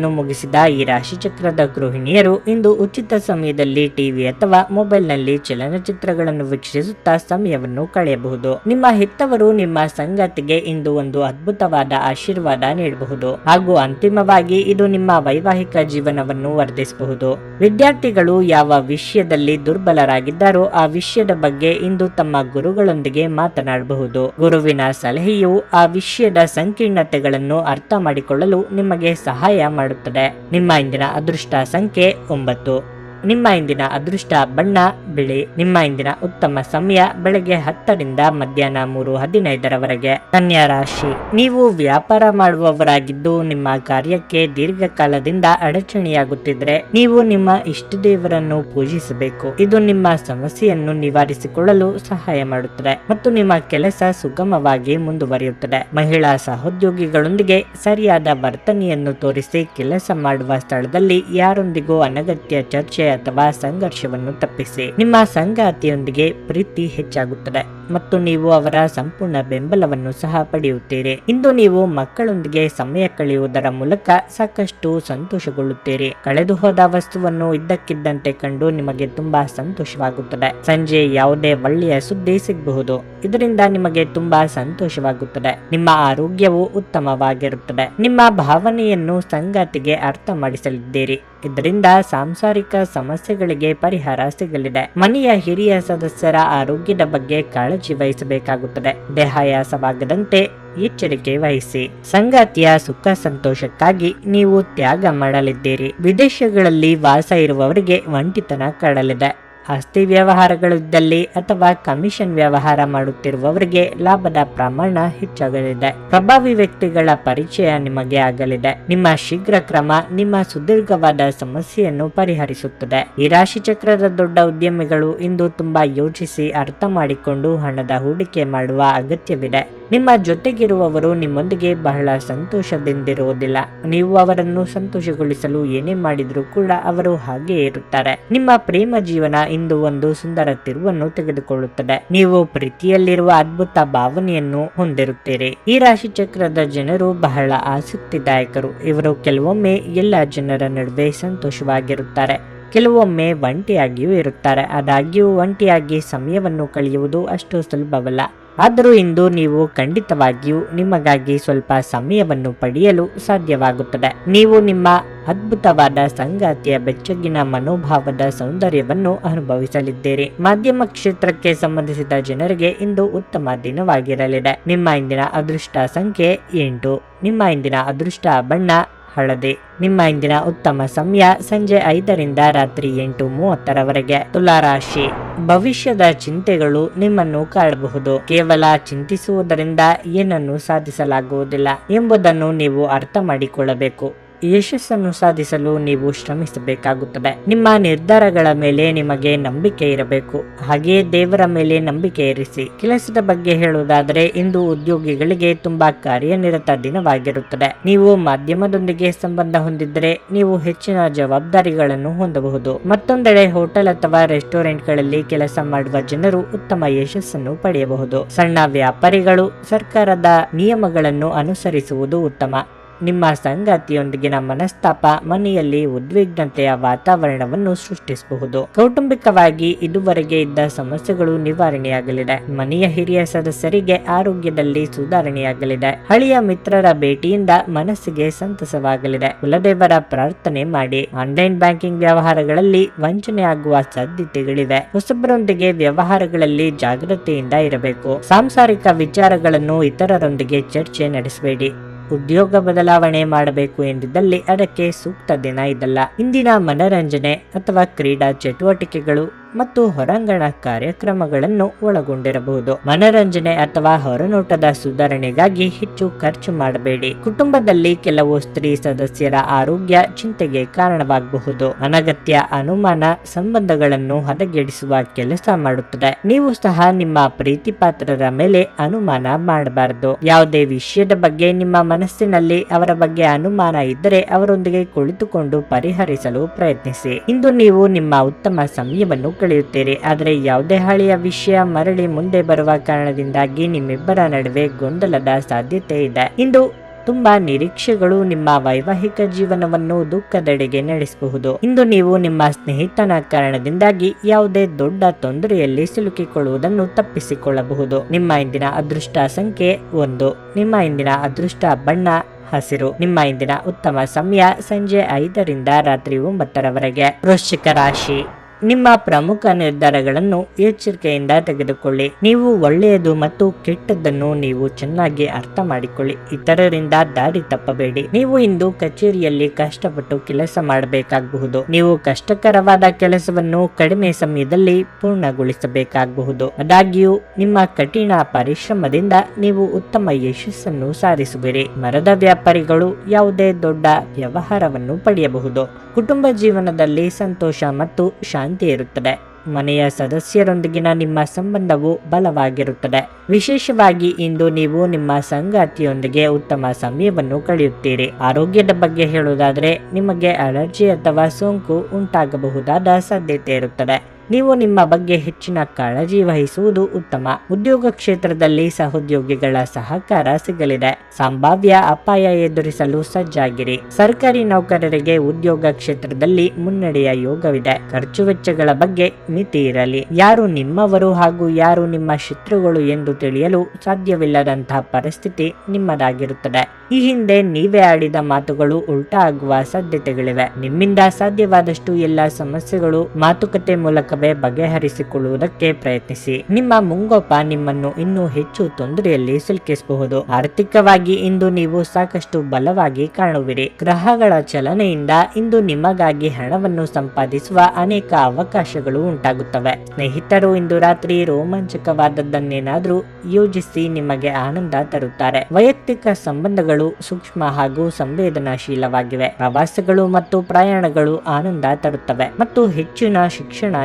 ಕೆಲಸಗಳ ಮುಗಿಸಿದ ಈ ರಾಶಿಚಕ್ರದ ಗೃಹಿಣಿಯರು ಇಂದು ಉಚಿತ ಸಮಯದಲ್ಲಿ ಟಿವಿ ಅಥವಾ ಮೊಬೈಲ್ನಲ್ಲಿ ಚಲನಚಿತ್ರಗಳನ್ನು ವೀಕ್ಷಿಸುತ್ತಾ ಸಮಯವನ್ನು ಕಳೆಯಬಹುದು. ನಿಮ್ಮ ಹೆತ್ತವರು ನಿಮ್ಮ ಸಂಗಾತಿಗೆ ಇಂದು ಒಂದು ಅದ್ಭುತವಾದ ಆಶೀರ್ವಾದ ನೀಡಬಹುದು. ಹಾಗೂ ಅಂತಿಮವಾಗಿ ಇದು ನಿಮ್ಮ ವೈವಾಹಿಕ ಜೀವನವನ್ನು ವರ್ಧಿಸಬಹುದು. ವಿದ್ಯಾರ್ಥಿಗಳು ಯಾವ ವಿಷಯದಲ್ಲಿ ದುರ್ಬಲರಾಗಿದ್ದಾರೋ ಆ ವಿಷಯದ ಬಗ್ಗೆ ಇಂದು ತಮ್ಮ ಗುರುಗಳೊಂದಿಗೆ ಮಾತನಾಡಬಹುದು. ಗುರುವಿನ ಸಲಹೆಯು ಆ ವಿಷಯದ ಸಂಕೀರ್ಣತೆಗಳನ್ನು ಅರ್ಥ ಮಾಡಿಕೊಳ್ಳಲು ನಿಮಗೆ ಸಹಾಯ ಮಾಡುತ್ತದೆ. ನಿಮ್ಮ ಇಂದಿನ ಅದೃಷ್ಟ ಸಂಖ್ಯೆ ಒಂಬತ್ತು. ನಿಮ್ಮ ಇಂದಿನ ಅದೃಷ್ಟ ಬಣ್ಣ, ಬಿಳಿ. ನಿಮ್ಮ ಇಂದಿನ ಉತ್ತಮ ಸಮಯ ಬೆಳಗ್ಗೆ ಹತ್ತರಿಂದ ಮಧ್ಯಾಹ್ನ ಮೂರು ಹದಿನೈದರವರೆಗೆ. ಕನ್ಯಾ ರಾಶಿ. ನೀವು ವ್ಯಾಪಾರ ಮಾಡುವವರಾಗಿದ್ದು ನಿಮ್ಮ ಕಾರ್ಯಕ್ಕೆ ದೀರ್ಘಕಾಲದಿಂದ ಅಡಚಣೆಯಾಗುತ್ತಿದ್ರೆ ನೀವು ನಿಮ್ಮ ಇಷ್ಟ ದೇವರನ್ನು ಪೂಜಿಸಬೇಕು. ಇದು ನಿಮ್ಮ ಸಮಸ್ಯೆಯನ್ನು ನಿವಾರಿಸಿಕೊಳ್ಳಲು ಸಹಾಯ ಮಾಡುತ್ತದೆ ಮತ್ತು ನಿಮ್ಮ ಕೆಲಸ ಸುಗಮವಾಗಿ ಮುಂದುವರಿಯುತ್ತದೆ. ಮಹಿಳಾ ಸಹೋದ್ಯೋಗಿಗಳೊಂದಿಗೆ ಸರಿಯಾದ ವರ್ತನೆಯನ್ನು ತೋರಿಸಿ ಕೆಲಸ ಮಾಡುವ ಸ್ಥಳದಲ್ಲಿ ಯಾರೊಂದಿಗೂ ಅನಗತ್ಯ ಚರ್ಚೆ ಅಥವಾ ಸಂಘರ್ಷವನ್ನು ತಪ್ಪಿಸಿ. ನಿಮ್ಮ ಸಂಗಾತಿಯೊಂದಿಗೆ ಪ್ರೀತಿ ಹೆಚ್ಚಾಗುತ್ತದೆ. ಮತ್ತು ನೀವು ಅವರ ಸಂಪೂರ್ಣ ಬೆಂಬಲವನ್ನು ಸಹ ಪಡೆಯುತ್ತೀರಿ. ಇಂದು ನೀವು ಮಕ್ಕಳೊಂದಿಗೆ ಸಮಯ ಕಳೆಯುವುದರ ಮೂಲಕ ಸಾಕಷ್ಟು ಸಂತೋಷಗೊಳ್ಳುತ್ತೀರಿ. ಕಳೆದು ಹೋದ ವಸ್ತುವನ್ನು ಇದ್ದಕ್ಕಿದ್ದಂತೆ ಕಂಡು ನಿಮಗೆ ತುಂಬಾ ಸಂತೋಷವಾಗುತ್ತದೆ. ಸಂಜೆ ಯಾವುದೇ ಒಳ್ಳೆಯ ಸುದ್ದಿ ಸಿಗಬಹುದು. ಇದರಿಂದ ನಿಮಗೆ ತುಂಬಾ ಸಂತೋಷವಾಗುತ್ತದೆ. ನಿಮ್ಮ ಆರೋಗ್ಯವು ಉತ್ತಮವಾಗಿರುತ್ತದೆ. ನಿಮ್ಮ ಭಾವನೆಯನ್ನು ಸಂಗಾತಿಗೆ ಅರ್ಥ ಮಾಡಿಸಲಿದ್ದೀರಿ. ಇದರಿಂದ ಸಾಂಸಾರಿಕ ಸಮಸ್ಯೆಗಳಿಗೆ ಪರಿಹಾರ ಸಿಗಲಿದೆ. ಮನೆಯ ಹಿರಿಯ ಸದಸ್ಯರ ಆರೋಗ್ಯದ ಬಗ್ಗೆ ಕಾಳಜಿ ವಹಿಸಬೇಕಾಗುತ್ತದೆ. ದೇಹಾಯಾಸವಾಗದಂತೆ ಎಚ್ಚರಿಕೆ ವಹಿಸಿ. ಸಂಗಾತಿಯ ಸುಖ ಸಂತೋಷಕ್ಕಾಗಿ ನೀವು ತ್ಯಾಗ ಮಾಡಲಿದ್ದೀರಿ. ವಿದೇಶಗಳಲ್ಲಿ ವಾಸ ಇರುವವರಿಗೆ ಒಂಟಿತನ ಕಾಡಲಿದೆ ಆಸ್ತಿ ವ್ಯವಹಾರಗಳಿದ್ದಲ್ಲಿ ಅಥವಾ ಕಮಿಷನ್ ವ್ಯವಹಾರ ಮಾಡುತ್ತಿರುವವರಿಗೆ ಲಾಭದ ಪ್ರಮಾಣ ಹೆಚ್ಚಾಗಲಿದೆ. ಪ್ರಭಾವಿ ವ್ಯಕ್ತಿಗಳ ಪರಿಚಯ ನಿಮಗೆ ಆಗಲಿದೆ. ನಿಮ್ಮ ಶೀಘ್ರ ಕ್ರಮ, ನಿಮ್ಮ ಸುದೀರ್ಘವಾದ ಸಮಸ್ಯೆಯನ್ನು ಪರಿಹರಿಸುತ್ತದೆ. ಈ ರಾಶಿ ಚಕ್ರದ ದೊಡ್ಡ ಉದ್ಯಮಿಗಳು ಇಂದು ತುಂಬಾ ಯೋಚಿಸಿ ಅರ್ಥ ಮಾಡಿಕೊಂಡು ಹಣದ ಹೂಡಿಕೆ ಮಾಡುವ ಅಗತ್ಯವಿದೆ. ನಿಮ್ಮ ಜೊತೆಗಿರುವವರು ನಿಮ್ಮೊಂದಿಗೆ ಬಹಳ ಸಂತೋಷದಿಂದಿರುವುದಿಲ್ಲ. ನೀವು ಅವರನ್ನು ಸಂತೋಷಗೊಳಿಸಲು ಏನೇ ಮಾಡಿದರೂ ಕೂಡ ಅವರು ಹಾಗೆ ಇರುತ್ತಾರೆ. ನಿಮ್ಮ ಪ್ರೇಮ ಜೀವನ ಇಂದು ಒಂದು ಸುಂದರ ತಿರುವನ್ನು ತೆಗೆದುಕೊಳ್ಳುತ್ತದೆ. ನೀವು ಪ್ರೀತಿಯಲ್ಲಿರುವ ಅದ್ಭುತ ಭಾವನೆಯನ್ನು ಹೊಂದಿರುತ್ತೀರಿ. ಈ ರಾಶಿ ಚಕ್ರದ ಜನರು ಬಹಳ ಆಸಕ್ತಿದಾಯಕರು. ಇವರು ಕೆಲವೊಮ್ಮೆ ಎಲ್ಲ ಜನರ ನಡುವೆ ಸಂತೋಷವಾಗಿರುತ್ತಾರೆ. ಕೆಲವೊಮ್ಮೆ ಒಂಟಿಯಾಗಿಯೂ ಇರುತ್ತಾರೆ. ಆದಾಗ್ಯೂ, ಒಂಟಿಯಾಗಿ ಸಮಯವನ್ನು ಕಳೆಯುವುದು ಅಷ್ಟು ಸುಲಭವಲ್ಲ. ಆದರೂ ಇಂದು ನೀವು ಖಂಡಿತವಾಗಿಯೂ ನಿಮಗಾಗಿ ಸ್ವಲ್ಪ ಸಮಯವನ್ನು ಪಡೆಯಲು ಸಾಧ್ಯವಾಗುತ್ತದೆ. ನೀವು ನಿಮ್ಮ ಅದ್ಭುತವಾದ ಸಂಗಾತಿಯ ಬೆಚ್ಚಗಿನ ಮನೋಭಾವದ ಸೌಂದರ್ಯವನ್ನು ಅನುಭವಿಸಲಿದ್ದೀರಿ. ಮಾಧ್ಯಮ ಕ್ಷೇತ್ರಕ್ಕೆ ಸಂಬಂಧಿಸಿದ ಜನರಿಗೆ ಇಂದು ಉತ್ತಮ ದಿನವಾಗಿರಲಿದೆ. ನಿಮ್ಮ ಇಂದಿನ ಅದೃಷ್ಟ ಸಂಖ್ಯೆ ಎಂಟು. ನಿಮ್ಮ ಇಂದಿನ ಅದೃಷ್ಟ ಬಣ್ಣ ಹಳದಿ. ನಿಮ್ಮ ಇಂದಿನ ಉತ್ತಮ ಸಮಯ ಸಂಜೆ ಐದರಿಂದ ರಾತ್ರಿ ಎಂಟು ಮೂವತ್ತರವರೆಗೆ. ತುಲಾರಾಶಿ ಭವಿಷ್ಯದ ಚಿಂತೆಗಳು ನಿಮ್ಮನ್ನು ಕಾಡಬಹುದು. ಕೇವಲ ಚಿಂತಿಸುವುದರಿಂದ ಏನನ್ನು ಸಾಧಿಸಲಾಗುವುದಿಲ್ಲ ಎಂಬುದನ್ನು ನೀವು ಅರ್ಥ ಮಾಡಿಕೊಳ್ಳಬೇಕು. ಯಶಸ್ಸನ್ನು ಸಾಧಿಸಲು ನೀವು ಶ್ರಮಿಸಬೇಕಾಗುತ್ತದೆ. ನಿಮ್ಮ ನಿರ್ಧಾರಗಳ ಮೇಲೆ ನಿಮಗೆ ನಂಬಿಕೆ ಇರಬೇಕು. ಹಾಗೆಯೇ ದೇವರ ಮೇಲೆ ನಂಬಿಕೆ ಇರಿಸಿ. ಕೆಲಸದ ಬಗ್ಗೆ ಹೇಳುವುದಾದರೆ, ಇಂದು ಉದ್ಯೋಗಿಗಳಿಗೆ ತುಂಬಾ ಕಾರ್ಯನಿರತ ದಿನವಾಗಿರುತ್ತದೆ. ನೀವು ಮಾಧ್ಯಮದೊಂದಿಗೆ ಸಂಬಂಧ ಹೊಂದಿದ್ದರೆ, ನೀವು ಹೆಚ್ಚಿನ ಜವಾಬ್ದಾರಿಗಳನ್ನು ಹೊಂದಬಹುದು. ಮತ್ತೊಂದೆಡೆ, ಹೋಟೆಲ್ ಅಥವಾ ರೆಸ್ಟೋರೆಂಟ್ಗಳಲ್ಲಿ ಕೆಲಸ ಮಾಡುವ ಜನರು ಉತ್ತಮ ಯಶಸ್ಸನ್ನು ಪಡೆಯಬಹುದು. ಸಣ್ಣ ವ್ಯಾಪಾರಿಗಳು ಸರ್ಕಾರದ ನಿಯಮಗಳನ್ನು ಅನುಸರಿಸುವುದು ಉತ್ತಮ. ನಿಮ್ಮ ಸಂಗಾತಿಯೊಂದಿಗಿನ ಮನಸ್ತಾಪ, ಮನೆಯಲ್ಲಿ ಉದ್ವಿಗ್ನತೆಯ ವಾತಾವರಣವನ್ನು ಸೃಷ್ಟಿಸಬಹುದು. ಕೌಟುಂಬಿಕವಾಗಿ ಇದುವರೆಗೆ ಇದ್ದ ಸಮಸ್ಯೆಗಳು ನಿವಾರಣೆಯಾಗಲಿದೆ. ಮನೆಯ ಹಿರಿಯ ಸದಸ್ಯರಿಗೆ ಆರೋಗ್ಯದಲ್ಲಿ ಸುಧಾರಣೆಯಾಗಲಿದೆ. ಹಳೆಯ ಮಿತ್ರರ ಭೇಟಿಯಿಂದ ಮನಸ್ಸಿಗೆ ಸಂತಸವಾಗಲಿದೆ. ಕುಲದೇವರ ಪ್ರಾರ್ಥನೆ ಮಾಡಿ. ಆನ್ಲೈನ್ ಬ್ಯಾಂಕಿಂಗ್ ವ್ಯವಹಾರಗಳಲ್ಲಿ ವಂಚನೆ ಆಗುವ ಸಾಧ್ಯತೆಗಳಿವೆ. ಹೊಸಬರೊಂದಿಗೆ ವ್ಯವಹಾರಗಳಲ್ಲಿ ಜಾಗೃತಿಯಿಂದ ಇರಬೇಕು. ಸಾಂಸಾರಿಕ ವಿಚಾರಗಳನ್ನು ಇತರರೊಂದಿಗೆ ಚರ್ಚೆ ನಡೆಸಬೇಡಿ. ಉದ್ಯೋಗ ಬದಲಾವಣೆ ಮಾಡಬೇಕು ಎಂದಿದ್ದಲ್ಲಿ ಅದಕ್ಕೆ ಸೂಕ್ತ ದಿನ ಇದಲ್ಲ. ಇಂದಿನ ಮನರಂಜನೆ ಅಥವಾ ಕ್ರೀಡಾ ಚಟುವಟಿಕೆಗಳು ಮತ್ತು ಹೊರಾಂಗಣ ಕಾರ್ಯಕ್ರಮಗಳನ್ನು ಒಳಗೊಂಡಿರಬಹುದು. ಮನರಂಜನೆ ಅಥವಾ ಹೊರನೋಟದ ಸುಧಾರಣೆಗಾಗಿ ಹೆಚ್ಚು ಖರ್ಚು ಮಾಡಬೇಡಿ. ಕುಟುಂಬದಲ್ಲಿ ಕೆಲವು ಸ್ತ್ರೀ ಸದಸ್ಯರ ಆರೋಗ್ಯ ಚಿಂತೆಗೆ ಕಾರಣವಾಗಬಹುದು. ಅನಗತ್ಯ ಅನುಮಾನ ಸಂಬಂಧಗಳನ್ನು ಹದಗೆಡಿಸುವ ಕೆಲಸ ಮಾಡುತ್ತದೆ. ನೀವು ಸಹ ನಿಮ್ಮ ಪ್ರೀತಿಪಾತ್ರರ ಮೇಲೆ ಅನುಮಾನ ಮಾಡಬಾರದು. ಯಾವುದೇ ವಿಷಯದ ಬಗ್ಗೆ ನಿಮ್ಮ ಮನಸ್ಸಿನಲ್ಲಿ ಅವರ ಬಗ್ಗೆ ಅನುಮಾನ ಇದ್ದರೆ ಅವರೊಂದಿಗೆ ಕುಳಿತುಕೊಂಡು ಪರಿಹರಿಸಲು ಪ್ರಯತ್ನಿಸಿ. ಇಂದು ನೀವು ನಿಮ್ಮ ಉತ್ತಮ ಸಮಯವನ್ನು ಕಳೆಯುತ್ತೀರಿ. ಆದರೆ ಯಾವುದೇ ಹಳೆಯ ವಿಷಯ ಮರಳಿ ಮುಂದೆ ಬರುವ ಕಾರಣದಿಂದಾಗಿ ನಿಮ್ಮಿಬ್ಬರ ನಡುವೆ ಗೊಂದಲದ ಸಾಧ್ಯತೆ ಇದೆ. ಇಂದು ತುಂಬಾ ನಿರೀಕ್ಷೆಗಳು ನಿಮ್ಮ ವೈವಾಹಿಕ ಜೀವನವನ್ನು ದುಃಖದೆಡೆಗೆ ನಡೆಸಬಹುದು. ಇಂದು ನೀವು ನಿಮ್ಮ ಸ್ನೇಹಿತನ ಕಾರಣದಿಂದಾಗಿ ಯಾವುದೇ ದೊಡ್ಡ ತೊಂದರೆಯಲ್ಲಿ ಸಿಲುಕಿಕೊಳ್ಳುವುದನ್ನು ತಪ್ಪಿಸಿಕೊಳ್ಳಬಹುದು. ನಿಮ್ಮ ಇಂದಿನ ಅದೃಷ್ಟ ಸಂಖ್ಯೆ ಒಂದು. ನಿಮ್ಮ ಇಂದಿನ ಅದೃಷ್ಟ ಬಣ್ಣ ಹಸಿರು. ನಿಮ್ಮ ಇಂದಿನ ಉತ್ತಮ ಸಮಯ ಸಂಜೆ ಐದರಿಂದ ರಾತ್ರಿ ಒಂಬತ್ತರವರೆಗೆ. ವೃಶ್ಚಿಕ ರಾಶಿ. ನಿಮ್ಮ ಪ್ರಮುಖ ನಿರ್ಧಾರಗಳನ್ನು ಎಚ್ಚರಿಕೆಯಿಂದ ತೆಗೆದುಕೊಳ್ಳಿ. ನೀವು ಒಳ್ಳೆಯದು ಮತ್ತು ಕೆಟ್ಟದ್ದನ್ನು ನೀವು ಚೆನ್ನಾಗಿ ಅರ್ಥ ಮಾಡಿಕೊಳ್ಳಿ. ಇತರರಿಂದ ದಾರಿ ತಪ್ಪಬೇಡಿ. ನೀವು ಇಂದು ಕಚೇರಿಯಲ್ಲಿ ಕಷ್ಟಪಟ್ಟು ಕೆಲಸ ಮಾಡಬೇಕಾಗಬಹುದು. ನೀವು ಕಷ್ಟಕರವಾದ ಕೆಲಸವನ್ನು ಕಡಿಮೆ ಸಮಯದಲ್ಲಿ ಪೂರ್ಣಗೊಳಿಸಬೇಕಾಗಬಹುದು. ಆದಾಗ್ಯೂ, ನಿಮ್ಮ ಕಠಿಣ ಪರಿಶ್ರಮದಿಂದ ನೀವು ಉತ್ತಮ ಯಶಸ್ಸನ್ನು ಸಾಧಿಸುವಿರಿ. ಮರದ ವ್ಯಾಪಾರಿಗಳು ಯಾವುದೇ ದೊಡ್ಡ ವ್ಯವಹಾರವನ್ನು ಪಡೆಯಬಹುದು. ಕುಟುಂಬ ಜೀವನದಲ್ಲಿ ಸಂತೋಷ ಮತ್ತು ಶಾಂತಿ ಇರುತ್ತದೆ. ಮನೆಯ ಸದಸ್ಯರೊಂದಿಗಿನ ನಿಮ್ಮ ಸಂಬಂಧವು ಬಲವಾಗಿರುತ್ತದೆ. ವಿಶೇಷವಾಗಿ ಇಂದು ನೀವು ನಿಮ್ಮ ಸಂಗಾತಿಯೊಂದಿಗೆ ಉತ್ತಮ ಸಮಯವನ್ನು ಕಳೆಯುತ್ತೀರಿ. ಆರೋಗ್ಯದ ಬಗ್ಗೆ ಹೇಳುವುದಾದರೆ, ನಿಮಗೆ ಅಲರ್ಜಿ ಅಥವಾ ಸೋಂಕು ಉಂಟಾಗಬಹುದಾದ ಸಾಧ್ಯತೆ ಇರುತ್ತದೆ. ನೀವು ನಿಮ್ಮ ಬಗ್ಗೆ ಹೆಚ್ಚಿನ ಕಾಳಜಿ ವಹಿಸುವುದು ಉತ್ತಮ. ಉದ್ಯೋಗ ಕ್ಷೇತ್ರದಲ್ಲಿ ಸಹೋದ್ಯೋಗಿಗಳ ಸಹಕಾರ ಸಿಗಲಿದೆ. ಸಂಭಾವ್ಯ ಅಪಾಯ ಎದುರಿಸಲು ಸಜ್ಜಾಗಿರಿ. ಸರ್ಕಾರಿ ನೌಕರರಿಗೆ ಉದ್ಯೋಗ ಕ್ಷೇತ್ರದಲ್ಲಿ ಮುನ್ನಡೆಯ ಯೋಗವಿದೆ. ಖರ್ಚು ವೆಚ್ಚಗಳ ಬಗ್ಗೆ ಮಿತಿ ಇರಲಿ. ಯಾರು ನಿಮ್ಮವರು ಹಾಗೂ ಯಾರು ನಿಮ್ಮ ಶತ್ರುಗಳು ಎಂದು ತಿಳಿಯಲು ಸಾಧ್ಯವಿಲ್ಲದಂತಹ ಪರಿಸ್ಥಿತಿ ನಿಮ್ಮದಾಗಿರುತ್ತದೆ. ಈ ಹಿಂದೆ ನೀವೇ ಆಡಿದ ಮಾತುಗಳು ಉಲ್ಟಾ ಆಗುವ ಸಾಧ್ಯತೆಗಳಿವೆ. ನಿಮ್ಮಿಂದ ಸಾಧ್ಯವಾದಷ್ಟು ಎಲ್ಲಾ ಸಮಸ್ಯೆಗಳು ಮಾತುಕತೆ ಮೂಲಕವೇ ಬಗೆಹರಿಸಿಕೊಳ್ಳುವುದಕ್ಕೆ ಪ್ರಯತ್ನಿಸಿ. ನಿಮ್ಮ ಮುಂಗೋಪ ನಿಮ್ಮನ್ನು ಇನ್ನೂ ಹೆಚ್ಚು ತೊಂದರೆಯಲ್ಲಿ ಸಿಲುಕಿಸಬಹುದು. ಆರ್ಥಿಕವಾಗಿ ಇಂದು ನೀವು ಸಾಕಷ್ಟು ಬಲವಾಗಿ ಕಾಣುವಿರಿ. ಗ್ರಹಗಳ ಚಲನೆಯಿಂದ ಇಂದು ನಿಮಗಾಗಿ ಹಣವನ್ನು ಸಂಪಾದಿಸುವ ಅನೇಕ ಅವಕಾಶಗಳು ಉಂಟಾಗುತ್ತವೆ. ಸ್ನೇಹಿತರು, ಇಂದು ರಾತ್ರಿ ರೋಮಾಂಚಕವಾದದ್ದನ್ನೇನಾದ್ರೂ ಯೋಜಿಸಿ ನಿಮಗೆ ಆನಂದ ತರುತ್ತಾರೆ. ವೈಯಕ್ತಿಕ ಸಂಬಂಧಗಳು ಸೂಕ್ಷ್ಮ ಹಾಗೂ ಸಂವೇದನಾಶೀಲವಾಗಿವೆ. ಪ್ರವಾಸಗಳು ಮತ್ತು ಪ್ರಯಾಣಗಳು ಆನಂದ ತರುತ್ತವೆ. ಮತ್ತು ಹೆಚ್ಚಿನ ಶಿಕ್ಷಣ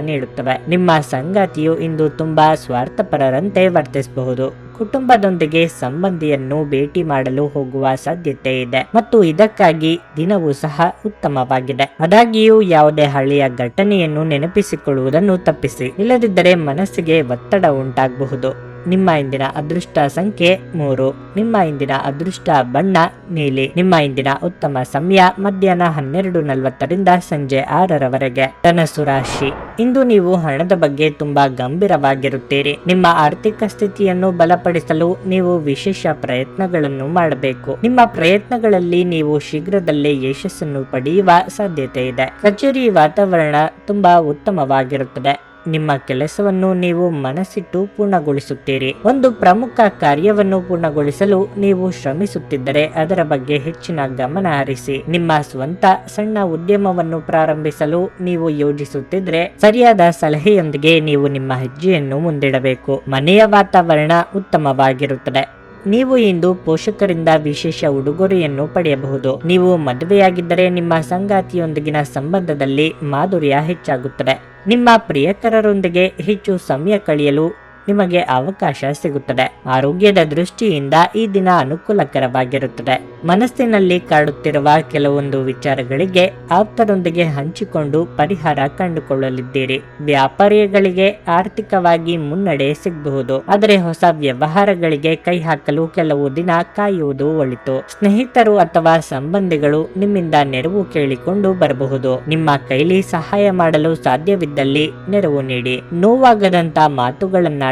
ನಿಮ್ಮ ಸಂಗಾತಿಯು ಇಂದು ತುಂಬಾ ಸ್ವಾರ್ಥಪರರಂತೆ ವರ್ತಿಸಬಹುದು. ಕುಟುಂಬದೊಂದಿಗೆ ಸಂಬಂಧಿಯನ್ನು ಭೇಟಿ ಮಾಡಲು ಹೋಗುವ ಸಾಧ್ಯತೆ ಇದೆ ಮತ್ತು ಇದಕ್ಕಾಗಿ ದಿನವೂ ಸಹ ಉತ್ತಮವಾಗಿದೆ. ಆದಾಗ್ಯೂ, ಯಾವುದೇ ಹಳೆಯ ಘಟನೆಯನ್ನು ನೆನಪಿಸಿಕೊಳ್ಳುವುದನ್ನು ತಪ್ಪಿಸಿ, ಇಲ್ಲದಿದ್ದರೆ ಮನಸ್ಸಿಗೆ ಒತ್ತಡ ಉಂಟಾಗಬಹುದು. ನಿಮ್ಮ ಇಂದಿನ ಅದೃಷ್ಟ ಸಂಖ್ಯೆ ಮೂರು. ನಿಮ್ಮ ಇಂದಿನ ಅದೃಷ್ಟ ಬಣ್ಣ ನೀಲಿ. ನಿಮ್ಮ ಇಂದಿನ ಉತ್ತಮ ಸಮಯ ಮಧ್ಯಾಹ್ನ ಹನ್ನೆರಡು ನಲವತ್ತರಿಂದ ಸಂಜೆ ಆರರವರೆಗೆ. ಧನಸು ರಾಶಿ. ಇಂದು ನೀವು ಹಣದ ಬಗ್ಗೆ ತುಂಬಾ ಗಂಭೀರವಾಗಿರುತ್ತೀರಿ. ನಿಮ್ಮ ಆರ್ಥಿಕ ಸ್ಥಿತಿಯನ್ನು ಬಲಪಡಿಸಲು ನೀವು ವಿಶೇಷ ಪ್ರಯತ್ನಗಳನ್ನು ಮಾಡಬೇಕು. ನಿಮ್ಮ ಪ್ರಯತ್ನಗಳಲ್ಲಿ ನೀವು ಶೀಘ್ರದಲ್ಲೇ ಯಶಸ್ಸನ್ನು ಪಡೆಯುವ ಸಾಧ್ಯತೆ ಇದೆ. ಕಚೇರಿ ವಾತಾವರಣ ತುಂಬಾ ಉತ್ತಮವಾಗಿರುತ್ತದೆ. ನಿಮ್ಮ ಕೆಲಸವನ್ನು ನೀವು ಮನಸ್ಸಿಟ್ಟು ಪೂರ್ಣಗೊಳಿಸುತ್ತೀರಿ. ಒಂದು ಪ್ರಮುಖ ಕಾರ್ಯವನ್ನು ಪೂರ್ಣಗೊಳಿಸಲು ನೀವು ಶ್ರಮಿಸುತ್ತಿದ್ದರೆ ಅದರ ಬಗ್ಗೆ ಹೆಚ್ಚಿನ ಗಮನ ಹರಿಸಿ. ನಿಮ್ಮ ಸ್ವಂತ ಸಣ್ಣ ಉದ್ಯಮವನ್ನು ಪ್ರಾರಂಭಿಸಲು ನೀವು ಯೋಜಿಸುತ್ತಿದ್ರೆ ಸರಿಯಾದ ಸಲಹೆಯೊಂದಿಗೆ ನೀವು ನಿಮ್ಮ ಹೆಜ್ಜೆಯನ್ನು ಮುಂದಿಡಬೇಕು. ಮನೆಯ ವಾತಾವರಣ ಉತ್ತಮವಾಗಿರುತ್ತದೆ. ನೀವು ಇಂದು ಪೋಷಕರಿಂದ ವಿಶೇಷ ಉಡುಗೊರೆಯನ್ನು ಪಡೆಯಬಹುದು. ನೀವು ಮದುವೆಯಾಗಿದ್ದರೆ ನಿಮ್ಮ ಸಂಗಾತಿಯೊಂದಿಗಿನ ಸಂಬಂಧದಲ್ಲಿ ಮಾಧುರ್ಯ ಹೆಚ್ಚಾಗುತ್ತದೆ. ನಿಮ್ಮ ಪ್ರಿಯಕರರೊಂದಿಗೆ ಹೆಚ್ಚು ಸಮಯ ಕಳೆಯಲು ನಿಮಗೆ ಅವಕಾಶ ಸಿಗುತ್ತದೆ. ಆರೋಗ್ಯದ ದೃಷ್ಟಿಯಿಂದ ಈ ದಿನ ಅನುಕೂಲಕರವಾಗಿರುತ್ತದೆ. ಮನಸ್ಸಿನಲ್ಲಿ ಕಾಡುತ್ತಿರುವ ಕೆಲವೊಂದು ವಿಚಾರಗಳಿಗೆ ಆಪ್ತರೊಂದಿಗೆ ಹಂಚಿಕೊಂಡು ಪರಿಹಾರ ಕಂಡುಕೊಳ್ಳಲಿದ್ದೀರಿ. ವ್ಯಾಪಾರಿಗಳಿಗೆ ಆರ್ಥಿಕವಾಗಿ ಮುನ್ನಡೆ ಸಿಗಬಹುದು. ಆದರೆ ಹೊಸ ವ್ಯವಹಾರಗಳಿಗೆ ಕೈ ಹಾಕಲು ಕೆಲವು ದಿನ ಕಾಯುವುದು ಒಳಿತು. ಸ್ನೇಹಿತರು ಅಥವಾ ಸಂಬಂಧಿಗಳು ನಿಮ್ಮಿಂದ ನೆರವು ಕೇಳಿಕೊಂಡು ಬರಬಹುದು. ನಿಮ್ಮ ಕೈಲಿ ಸಹಾಯ ಮಾಡಲು ಸಾಧ್ಯವಿದ್ದಲ್ಲಿ ನೆರವು ನೀಡಿ. ನೋವಾಗದಂತ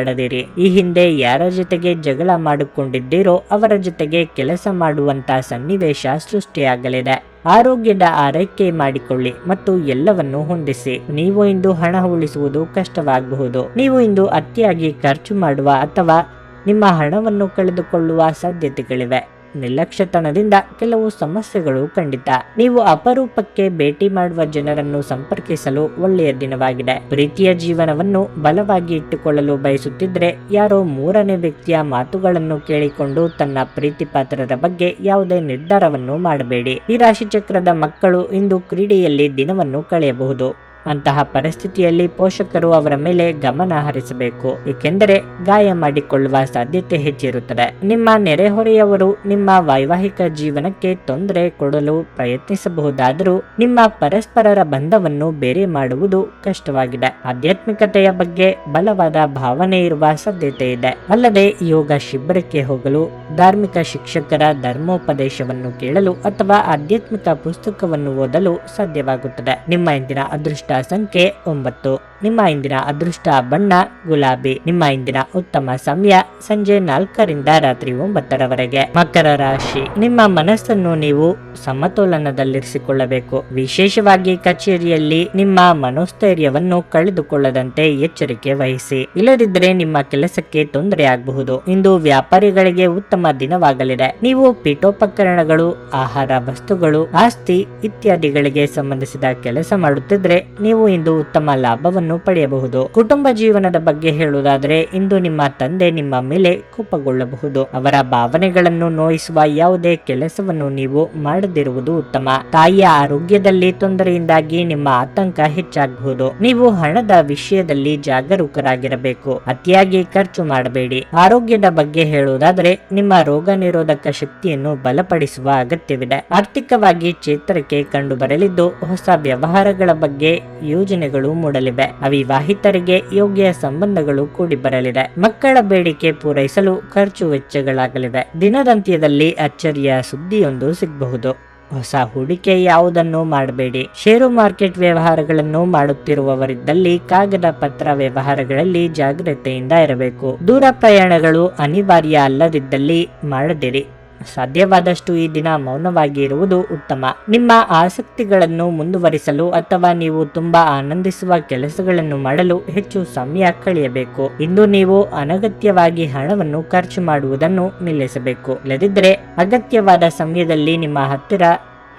ಮಾತುಗಳನ್ನಾಡದಿರಿ ಈ ಹಿಂದೆ ಯಾರ ಜೊತೆಗೆ ಜಗಳ ಮಾಡಿಕೊಂಡಿದ್ದೀರೋ ಅವರ ಜೊತೆಗೆ ಕೆಲಸ ಮಾಡುವಂತ ಸನ್ನಿವೇಶ ಸೃಷ್ಟಿಯಾಗಲಿದೆ. ಆರೋಗ್ಯದ ಆರೈಕೆ ಮಾಡಿಕೊಳ್ಳಿ ಮತ್ತು ಎಲ್ಲವನ್ನು ಹೊಂದಿಸಿ. ನೀವು ಇಂದು ಹಣ ಉಳಿಸುವುದು ಕಷ್ಟವಾಗಬಹುದು. ನೀವು ಇಂದು ಅತಿಯಾಗಿ ಖರ್ಚು ಮಾಡುವ ಅಥವಾ ನಿಮ್ಮ ಹಣವನ್ನು ಕಳೆದುಕೊಳ್ಳುವ ಸಾಧ್ಯತೆಗಳಿವೆ. ನಿರ್ಲಕ್ಷ್ಯತನದಿಂದ ಕೆಲವು ಸಮಸ್ಯೆಗಳು ಖಂಡಿತ ನೀವು ಅಪರೂಪಕ್ಕೆ ಭೇಟಿ ಮಾಡುವ ಜನರನ್ನು ಸಂಪರ್ಕಿಸಲು ಒಳ್ಳೆಯ ದಿನವಾಗಿದೆ. ಪ್ರೀತಿಯ ಜೀವನವನ್ನು ಬಲವಾಗಿ ಇಟ್ಟುಕೊಳ್ಳಲು ಬಯಸುತ್ತಿದ್ರೆ ಯಾರೋ ಮೂರನೇ ವ್ಯಕ್ತಿಯ ಮಾತುಗಳನ್ನು ಕೇಳಿಕೊಂಡು ತನ್ನ ಪ್ರೀತಿ ಪಾತ್ರರ ಬಗ್ಗೆ ಯಾವುದೇ ನಿರ್ಧಾರವನ್ನು ಮಾಡಬೇಡಿ. ಈ ರಾಶಿ ಚಕ್ರದ ಮಕ್ಕಳು ಇಂದು ಕ್ರೀಡೆಯಲ್ಲಿ ದಿನವನ್ನು ಕಳೆಯಬಹುದು. ಅಂತಹ ಪರಿಸ್ಥಿತಿಯಲ್ಲಿ ಪೋಷಕರು ಅವರ ಮೇಲೆ ಗಮನ ಹರಿಸಬೇಕು, ಏಕೆಂದರೆ ಗಾಯ ಮಾಡಿಕೊಳ್ಳುವ ಸಾಧ್ಯತೆ ಹೆಚ್ಚಿರುತ್ತದೆ. ನಿಮ್ಮ ನೆರೆಹೊರೆಯವರು ನಿಮ್ಮ ವೈವಾಹಿಕ ಜೀವನಕ್ಕೆ ತೊಂದರೆ ಕೊಡಲು ಪ್ರಯತ್ನಿಸಬಹುದಾದರೂ ನಿಮ್ಮ ಪರಸ್ಪರರ ಬಂಧವನ್ನು ಬೇರೆ ಮಾಡುವುದು ಕಷ್ಟವಾಗಿದೆ. ಆಧ್ಯಾತ್ಮಿಕತೆಯ ಬಗ್ಗೆ ಬಲವಾದ ಭಾವನೆ ಇರುವ ಸಾಧ್ಯತೆ ಇದೆ. ಅಲ್ಲದೆ ಯೋಗ ಶಿಬಿರಕ್ಕೆ ಹೋಗಲು, ಧಾರ್ಮಿಕ ಶಿಕ್ಷಕರ ಧರ್ಮೋಪದೇಶವನ್ನು ಕೇಳಲು ಅಥವಾ ಆಧ್ಯಾತ್ಮಿಕ ಪುಸ್ತಕವನ್ನು ಓದಲು ಸಾಧ್ಯವಾಗುತ್ತದೆ. ನಿಮ್ಮ ಇಂದಿನ ಅದೃಷ್ಟ ಸಂಖ್ಯೆ ಒಂಬತ್ತು. ನಿಮ್ಮ ಇಂದಿನ ಅದೃಷ್ಟ ಬಣ್ಣ, ಗುಲಾಬಿ. ನಿಮ್ಮ ಇಂದಿನ ಉತ್ತಮ ಸಮಯ ಸಂಜೆ ನಾಲ್ಕರಿಂದ ರಾತ್ರಿ ಒಂಬತ್ತರವರೆಗೆ. ಮಕರ ರಾಶಿ. ನಿಮ್ಮ ಮನಸ್ಸನ್ನು ನೀವು ಸಮತೋಲನದಲ್ಲಿರಿಸಿಕೊಳ್ಳಬೇಕು. ವಿಶೇಷವಾಗಿ ಕಚೇರಿಯಲ್ಲಿ ನಿಮ್ಮ ಮನೋಸ್ಥೈರ್ಯವನ್ನು ಕಳೆದುಕೊಳ್ಳದಂತೆ ಎಚ್ಚರಿಕೆ ವಹಿಸಿ. ಇಲ್ಲದಿದ್ದರೆ ನಿಮ್ಮ ಕೆಲಸಕ್ಕೆ ತೊಂದರೆ ಆಗಬಹುದು. ಇಂದು ವ್ಯಾಪಾರಿಗಳಿಗೆ ಉತ್ತಮ ದಿನವಾಗಲಿದೆ. ನೀವು ಪೀಠೋಪಕರಣಗಳು, ಆಹಾರ ವಸ್ತುಗಳು, ಆಸ್ತಿ ಇತ್ಯಾದಿಗಳಿಗೆ ಸಂಬಂಧಿಸಿದ ಕೆಲಸ ಮಾಡುತ್ತಿದ್ರೆ ನೀವು ಇಂದು ಉತ್ತಮ ಲಾಭವನ್ನು ಪಡೆಯಬಹುದು. ಕುಟುಂಬ ಜೀವನದ ಬಗ್ಗೆ ಹೇಳುವುದಾದರೆ, ಇಂದು ನಿಮ್ಮ ತಂದೆ ನಿಮ್ಮ ಮೇಲೆ ಕೋಪಗೊಳ್ಳಬಹುದು. ಅವರ ಭಾವನೆಗಳನ್ನು ನೋಯಿಸುವ ಯಾವುದೇ ಕೆಲಸವನ್ನು ನೀವು ಮಾಡದಿರುವುದು ಉತ್ತಮ. ತಾಯಿಯ ಆರೋಗ್ಯದಲ್ಲಿ ತೊಂದರೆಯಿಂದಾಗಿ ನಿಮ್ಮ ಆತಂಕ ಹೆಚ್ಚಾಗಬಹುದು. ನೀವು ಹಣದ ವಿಷಯದಲ್ಲಿ ಜಾಗರೂಕರಾಗಿರಬೇಕು. ಅತಿಯಾಗಿ ಖರ್ಚು ಮಾಡಬೇಡಿ. ಆರೋಗ್ಯದ ಬಗ್ಗೆ ಹೇಳುವುದಾದರೆ, ನಿಮ್ಮ ರೋಗ ನಿರೋಧಕ ಶಕ್ತಿಯನ್ನು ಬಲಪಡಿಸುವ ಅಗತ್ಯವಿದೆ. ಆರ್ಥಿಕವಾಗಿ ಚೇತರಿಕೆ ಕಂಡು ಬರಲಿದ್ದು ಹೊಸ ವ್ಯವಹಾರಗಳ ಬಗ್ಗೆ ಯೋಜನೆಗಳು ಮೂಡಲಿವೆ. ಅವಿವಾಹಿತರಿಗೆ ಯೋಗ್ಯ ಸಂಬಂಧಗಳು ಕೂಡಿ ಬರಲಿದೆ. ಮಕ್ಕಳ ಬೇಡಿಕೆ ಪೂರೈಸಲು ಖರ್ಚು ವೆಚ್ಚಗಳಾಗಲಿವೆ. ದಿನದಂತ್ಯದಲ್ಲಿ ಅಚ್ಚರಿಯ ಸುದ್ದಿಯೊಂದು ಸಿಗಬಹುದು. ಹೊಸ ಹೂಡಿಕೆ ಯಾವುದನ್ನು ಮಾಡಬೇಡಿ. ಷೇರು ಮಾರ್ಕೆಟ್ ವ್ಯವಹಾರಗಳನ್ನು ಮಾಡುತ್ತಿರುವವರಿದ್ದಲ್ಲಿ ಕಾಗದ ಪತ್ರ ವ್ಯವಹಾರಗಳಲ್ಲಿ ಜಾಗ್ರತೆಯಿಂದ ಇರಬೇಕು. ದೂರ ಪ್ರಯಾಣಗಳು ಅನಿವಾರ್ಯ ಅಲ್ಲದಿದ್ದಲ್ಲಿ ಮಾಡದಿರಿ. ಸಾಧ್ಯವಾದಷ್ಟು ಈ ದಿನ ಮೌನವಾಗಿ ಇರುವುದು ಉತ್ತಮ. ನಿಮ್ಮ ಆಸಕ್ತಿಗಳನ್ನು ಮುಂದುವರಿಸಲು ಅಥವಾ ನೀವು ತುಂಬಾ ಆನಂದಿಸುವ ಕೆಲಸಗಳನ್ನು ಮಾಡಲು ಹೆಚ್ಚು ಸಮಯ ಕಳೆಯಬೇಕು. ಇಂದು ನೀವು ಅನಗತ್ಯವಾಗಿ ಹಣವನ್ನು ಖರ್ಚು ಮಾಡುವುದನ್ನು ನಿಲ್ಲಿಸಬೇಕು. ಇಲ್ಲದಿದ್ದರೆ ಅಗತ್ಯವಾದ ಸಮಯದಲ್ಲಿ ನಿಮ್ಮ ಹತ್ತಿರ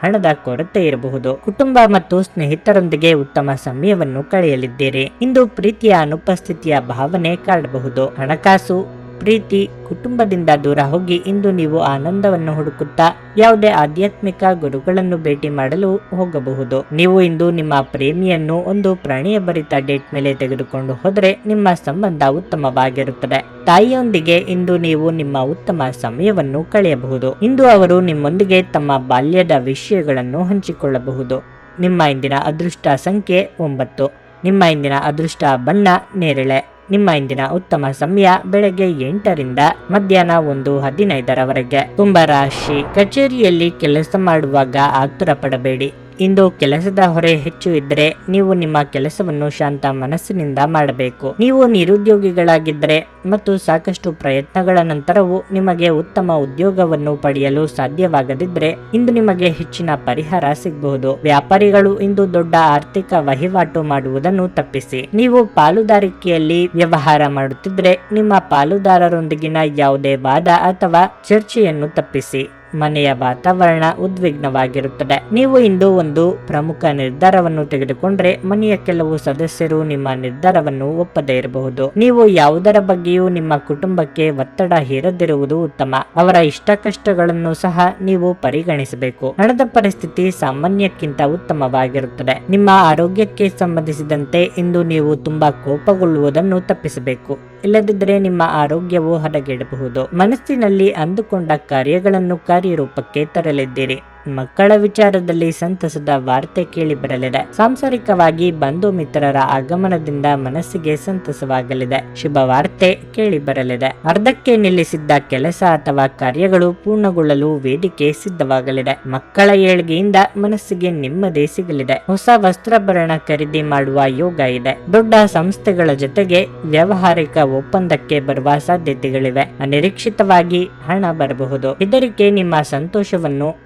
ಹಣದ ಕೊರತೆ ಇರಬಹುದು. ಕುಟುಂಬ ಮತ್ತು ಸ್ನೇಹಿತರೊಂದಿಗೆ ಉತ್ತಮ ಸಮಯವನ್ನು ಕಳೆಯಲಿದ್ದೀರಿ. ಇಂದು ಪ್ರೀತಿಯ ಅನುಪಸ್ಥಿತಿಯ ಭಾವನೆ ಕಾಡಬಹುದು. ಹಣಕಾಸು ಪ್ರೀತಿ ಕುಟುಂಬದಿಂದ ದೂರ ಹೋಗಿ ಇಂದು ನೀವು ಆನಂದವನ್ನು ಹುಡುಕುತ್ತಾ ಯಾವುದೇ ಆಧ್ಯಾತ್ಮಿಕ ಗುರುಗಳನ್ನು ಭೇಟಿ ಮಾಡಲು ಹೋಗಬಹುದು. ನೀವು ಇಂದು ನಿಮ್ಮ ಪ್ರೇಮಿಯನ್ನು ಒಂದು ಪ್ರಾಣಿಯ ಭರಿತ ಡೇಟ್ ಮೇಲೆ ತೆಗೆದುಕೊಂಡು ಹೋದರೆ ನಿಮ್ಮ ಸಂಬಂಧ ಉತ್ತಮವಾಗಿರುತ್ತದೆ. ತಾಯಿಯೊಂದಿಗೆ ಇಂದು ನೀವು ನಿಮ್ಮ ಉತ್ತಮ ಸಮಯವನ್ನು ಕಳೆಯಬಹುದು. ಇಂದು ಅವರು ನಿಮ್ಮೊಂದಿಗೆ ತಮ್ಮ ಬಾಲ್ಯದ ವಿಷಯಗಳನ್ನು ಹಂಚಿಕೊಳ್ಳಬಹುದು. ನಿಮ್ಮ ಇಂದಿನ ಅದೃಷ್ಟ ಸಂಖ್ಯೆ ಒಂಬತ್ತು. ನಿಮ್ಮ ಇಂದಿನ ಅದೃಷ್ಟ ಬಣ್ಣ ನೇರಳೆ. ನಿಮ್ಮ ಇಂದಿನ ಉತ್ತಮ ಸಮಯ ಬೆಳಗ್ಗೆ ಎಂಟರಿಂದ ಮಧ್ಯಾಹ್ನ ಒಂದು ಹದಿನೈದರವರೆಗೆ. ಕುಂಭರಾಶಿ ಕಚೇರಿಯಲ್ಲಿ ಕೆಲಸ ಮಾಡುವಾಗ ಆತುರ ಪಡಬೇಡಿ. ಇಂದು ಕೆಲಸದ ಹೊರೆ ಹೆಚ್ಚು ಇದ್ದರೆ ನೀವು ನಿಮ್ಮ ಕೆಲಸವನ್ನು ಶಾಂತ ಮನಸ್ಸಿನಿಂದ ಮಾಡಬೇಕು. ನೀವು ನಿರುದ್ಯೋಗಿಗಳಾಗಿದ್ದರೆ ಮತ್ತು ಸಾಕಷ್ಟು ಪ್ರಯತ್ನಗಳ ನಂತರವೂ ನಿಮಗೆ ಉತ್ತಮ ಉದ್ಯೋಗವನ್ನು ಪಡೆಯಲು ಸಾಧ್ಯವಾಗದಿದ್ದರೆ ಇಂದು ನಿಮಗೆ ಹೆಚ್ಚಿನ ಪರಿಹಾರ ಸಿಗಬಹುದು. ವ್ಯಾಪಾರಿಗಳು ಇಂದು ದೊಡ್ಡ ಆರ್ಥಿಕ ವಹಿವಾಟು ಮಾಡುವುದನ್ನು ತಪ್ಪಿಸಿ. ನೀವು ಪಾಲುದಾರಿಕೆಯಲ್ಲಿ ವ್ಯವಹಾರ ಮಾಡುತ್ತಿದ್ರೆ ನಿಮ್ಮ ಪಾಲುದಾರರೊಂದಿಗಿನ ಯಾವುದೇ ವಾದ ಅಥವಾ ಚರ್ಚೆಯನ್ನು ತಪ್ಪಿಸಿ. ಮನೆಯ ವಾತಾವರಣ ಉದ್ವಿಗ್ನವಾಗಿರುತ್ತದೆ. ನೀವು ಇಂದು ಒಂದು ಪ್ರಮುಖ ನಿರ್ಧಾರವನ್ನು ತೆಗೆದುಕೊಂಡ್ರೆ ಮನೆಯ ಕೆಲವು ಸದಸ್ಯರು ನಿಮ್ಮ ನಿರ್ಧಾರವನ್ನು ಒಪ್ಪದೇ ಇರಬಹುದು. ನೀವು ಯಾವುದರ ಬಗ್ಗೆಯೂ ನಿಮ್ಮ ಕುಟುಂಬಕ್ಕೆ ಒತ್ತಡ ಹೇರದಿರುವುದು ಉತ್ತಮ. ಅವರ ಇಷ್ಟ ಕಷ್ಟಗಳನ್ನು ಸಹ ನೀವು ಪರಿಗಣಿಸಬೇಕು. ಹಣದ ಪರಿಸ್ಥಿತಿ ಸಾಮಾನ್ಯಕ್ಕಿಂತ ಉತ್ತಮವಾಗಿರುತ್ತದೆ. ನಿಮ್ಮ ಆರೋಗ್ಯಕ್ಕೆ ಸಂಬಂಧಿಸಿದಂತೆ ಇಂದು ನೀವು ತುಂಬಾ ಕೋಪಗೊಳ್ಳುವುದನ್ನು ತಪ್ಪಿಸಬೇಕು. ಇಲ್ಲದಿದ್ದರೆ ನಿಮ್ಮ ಆರೋಗ್ಯವು ಹದಗೆಡಬಹುದು. ಮನಸ್ಸಿನಲ್ಲಿ ಅಂದುಕೊಂಡ ಕಾರ್ಯಗಳನ್ನು ಕಾರ್ಯರೂಪಕ್ಕೆ ತರಲಿದ್ದೀರಿ. ಮಕ್ಕಳ ವಿಚಾರದಲ್ಲಿ ಸಂತಸದ ವಾರ್ತೆ ಕೇಳಿ ಬರಲಿದೆ. ಸಾಂಸಾರಿಕವಾಗಿ ಬಂಧು ಮಿತ್ರರ ಆಗಮನದಿಂದ ಮನಸ್ಸಿಗೆ ಸಂತಸವಾಗಲಿದೆ. ಶುಭ ವಾರ್ತೆ ಕೇಳಿ ಬರಲಿದೆ. ಅರ್ಧಕ್ಕೆ ನಿಲ್ಲಿಸಿದ್ದ ಕೆಲಸ ಅಥವಾ ಕಾರ್ಯಗಳು ಪೂರ್ಣಗೊಳ್ಳಲು ವೇದಿಕೆ ಸಿದ್ಧವಾಗಲಿದೆ. ಮಕ್ಕಳ ಏಳ್ಗೆಯಿಂದ ಮನಸ್ಸಿಗೆ ನೆಮ್ಮದಿ ಸಿಗಲಿದೆ. ಹೊಸ ವಸ್ತ್ರಭರಣ ಖರೀದಿ ಮಾಡುವ ಯೋಗ ಇದೆ. ದೊಡ್ಡ ಸಂಸ್ಥೆಗಳ ಜೊತೆಗೆ ವ್ಯಾವಹಾರಿಕ ಒಪ್ಪಂದಕ್ಕೆ ಬರುವ ಸಾಧ್ಯತೆಗಳಿವೆ. ಅನಿರೀಕ್ಷಿತವಾಗಿ ಹಣ ಬರಬಹುದು. ಇದರಿಗೆ ನಿಮ್ಮ ಸಂತೋಷವನ್ನು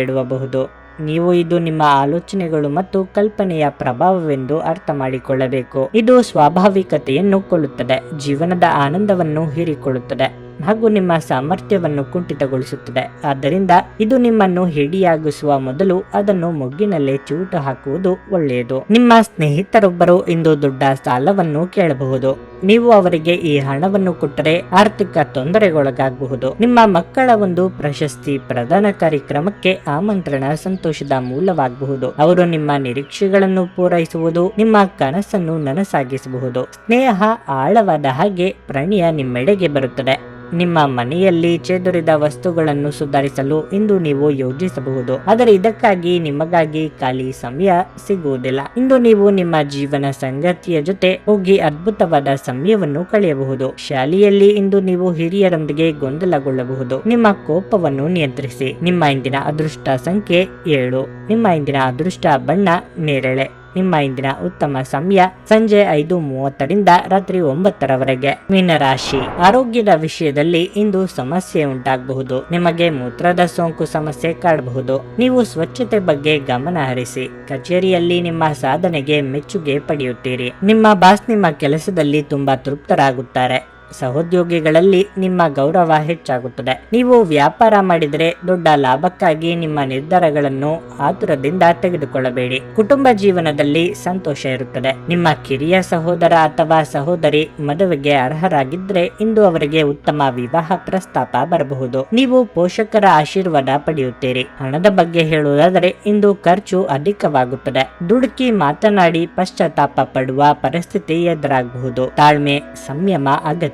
ಹಾಳುಗೆಡುವಬಹುದು ನೀವು ಇದು ನಿಮ್ಮ ಆಲೋಚನೆಗಳು ಮತ್ತು ಕಲ್ಪನೆಯ ಪ್ರಭಾವವೆಂದು ಅರ್ಥ ಮಾಡಿಕೊಳ್ಳಬೇಕು ಇದು ಸ್ವಾಭಾವಿಕತೆಯನ್ನು ಕೊಳ್ಳುತ್ತದೆ ಜೀವನದ ಆನಂದವನ್ನು ಹೀರಿಕೊಳ್ಳುತ್ತದೆ. ಹಾಗೂ ನಿಮ್ಮ ಸಾಮರ್ಥ್ಯವನ್ನು ಕುಂಠಿತಗೊಳಿಸುತ್ತದೆ. ಆದ್ದರಿಂದ ಇದು ನಿಮ್ಮನ್ನು ಹಿಡಿಯಾಗಿಸುವ ಮೊದಲು ಅದನ್ನು ಮೊಗ್ಗಿನಲ್ಲೇ ಚೂಟು ಹಾಕುವುದು ಒಳ್ಳೆಯದು. ನಿಮ್ಮ ಸ್ನೇಹಿತರೊಬ್ಬರು ಇಂದು ದೊಡ್ಡ ಸಾಲವನ್ನು ಕೇಳಬಹುದು. ನೀವು ಅವರಿಗೆ ಈ ಹಣವನ್ನು ಕೊಟ್ಟರೆ ಆರ್ಥಿಕ ತೊಂದರೆಗೊಳಗಾಗಬಹುದು. ನಿಮ್ಮ ಮಕ್ಕಳ ಒಂದು ಪ್ರಶಸ್ತಿ ಪ್ರದಾನ ಕಾರ್ಯಕ್ರಮಕ್ಕೆ ಆಮಂತ್ರಣ ಸಂತೋಷದ ಮೂಲವಾಗಬಹುದು. ಅವರು ನಿಮ್ಮ ನಿರೀಕ್ಷೆಗಳನ್ನು ಪೂರೈಸುವುದು, ನಿಮ್ಮ ಕನಸನ್ನು ನನಸಾಗಿಸಬಹುದು. ಸ್ನೇಹ ಆಳವಾದ ಹಾಗೆ ಪ್ರಣಯ ನಿಮ್ಮೆಡೆಗೆ ಬರುತ್ತದೆ. ನಿಮ್ಮ ಮನೆಯಲ್ಲಿ ಚೇದುರಿದ ವಸ್ತುಗಳನ್ನು ಸುಧಾರಿಸಲು ಇಂದು ನೀವು ಯೋಜಿಸಬಹುದು. ಆದರೆ ಇದಕ್ಕಾಗಿ ನಿಮಗಾಗಿ ಖಾಲಿ ಸಮಯ ಸಿಗುವುದಿಲ್ಲ. ಇಂದು ನೀವು ನಿಮ್ಮ ಜೀವನ ಸಂಗತಿಯ ಜೊತೆ ಹೋಗಿ ಅದ್ಭುತವಾದ ಸಮಯವನ್ನು ಕಳೆಯಬಹುದು. ಶಾಲೆಯಲ್ಲಿ ಇಂದು ನೀವು ಹಿರಿಯರೊಂದಿಗೆ ಗೊಂದಲಗೊಳ್ಳಬಹುದು. ನಿಮ್ಮ ಕೋಪವನ್ನು ನಿಯಂತ್ರಿಸಿ. ನಿಮ್ಮ ಇಂದಿನ ಅದೃಷ್ಟ ಸಂಖ್ಯೆ ಏಳು. ನಿಮ್ಮ ಇಂದಿನ ಅದೃಷ್ಟ ಬಣ್ಣ ನೇರಳೆ. ನಿಮ್ಮ ಇಂದಿನ ಉತ್ತಮ ಸಮಯ ಸಂಜೆ ಐದು ಮೂವತ್ತರಿಂದ ರಾತ್ರಿ ಒಂಬತ್ತರವರೆಗೆ. ಮೀನರಾಶಿ. ಆರೋಗ್ಯದ ವಿಷಯದಲ್ಲಿ ಇಂದು ಸಮಸ್ಯೆ ಉಂಟಾಗಬಹುದು. ನಿಮಗೆ ಮೂತ್ರದ ಸೋಂಕು ಸಮಸ್ಯೆ ಕಾಡಬಹುದು. ನೀವು ಸ್ವಚ್ಛತೆ ಬಗ್ಗೆ ಗಮನ ಹರಿಸಿ. ಕಚೇರಿಯಲ್ಲಿ ನಿಮ್ಮ ಸಾಧನೆಗೆ ಮೆಚ್ಚುಗೆ ಪಡೆಯುತ್ತೀರಿ. ನಿಮ್ಮ ಬಾಸ್ ನಿಮ್ಮ ಕೆಲಸದಲ್ಲಿ ತುಂಬಾ ತೃಪ್ತರಾಗುತ್ತಾರೆ. ಸಹೋದ್ಯೋಗಿಗಳಲ್ಲಿ ನಿಮ್ಮ ಗೌರವ ಹೆಚ್ಚಾಗುತ್ತದೆ. ನೀವು ವ್ಯಾಪಾರ ಮಾಡಿದರೆ ದೊಡ್ಡ ಲಾಭಕ್ಕಾಗಿ ನಿಮ್ಮ ನಿರ್ಧಾರಗಳನ್ನು ಆತುರದಿಂದ ತೆಗೆದುಕೊಳ್ಳಬೇಡಿ. ಕುಟುಂಬ ಜೀವನದಲ್ಲಿ ಸಂತೋಷ ಇರುತ್ತದೆ. ನಿಮ್ಮ ಕಿರಿಯ ಸಹೋದರ ಅಥವಾ ಸಹೋದರಿ ಮದುವೆಗೆ ಅರ್ಹರಾಗಿದ್ರೆ ಇಂದು ಅವರಿಗೆ ಉತ್ತಮ ವಿವಾಹ ಪ್ರಸ್ತಾಪ ಬರಬಹುದು. ನೀವು ಪೋಷಕರ ಆಶೀರ್ವಾದ ಪಡೆಯುತ್ತೀರಿ. ಹಣದ ಬಗ್ಗೆ ಹೇಳುವುದಾದರೆ ಇಂದು ಖರ್ಚು ಅಧಿಕವಾಗುತ್ತದೆ. ದುಡುಕಿ ಮಾತನಾಡಿ ಪಶ್ಚಾತ್ತಾಪ ಪಡುವ ಪರಿಸ್ಥಿತಿ ಎದುರಾಗಬಹುದು. ತಾಳ್ಮೆ, ಸಂಯಮ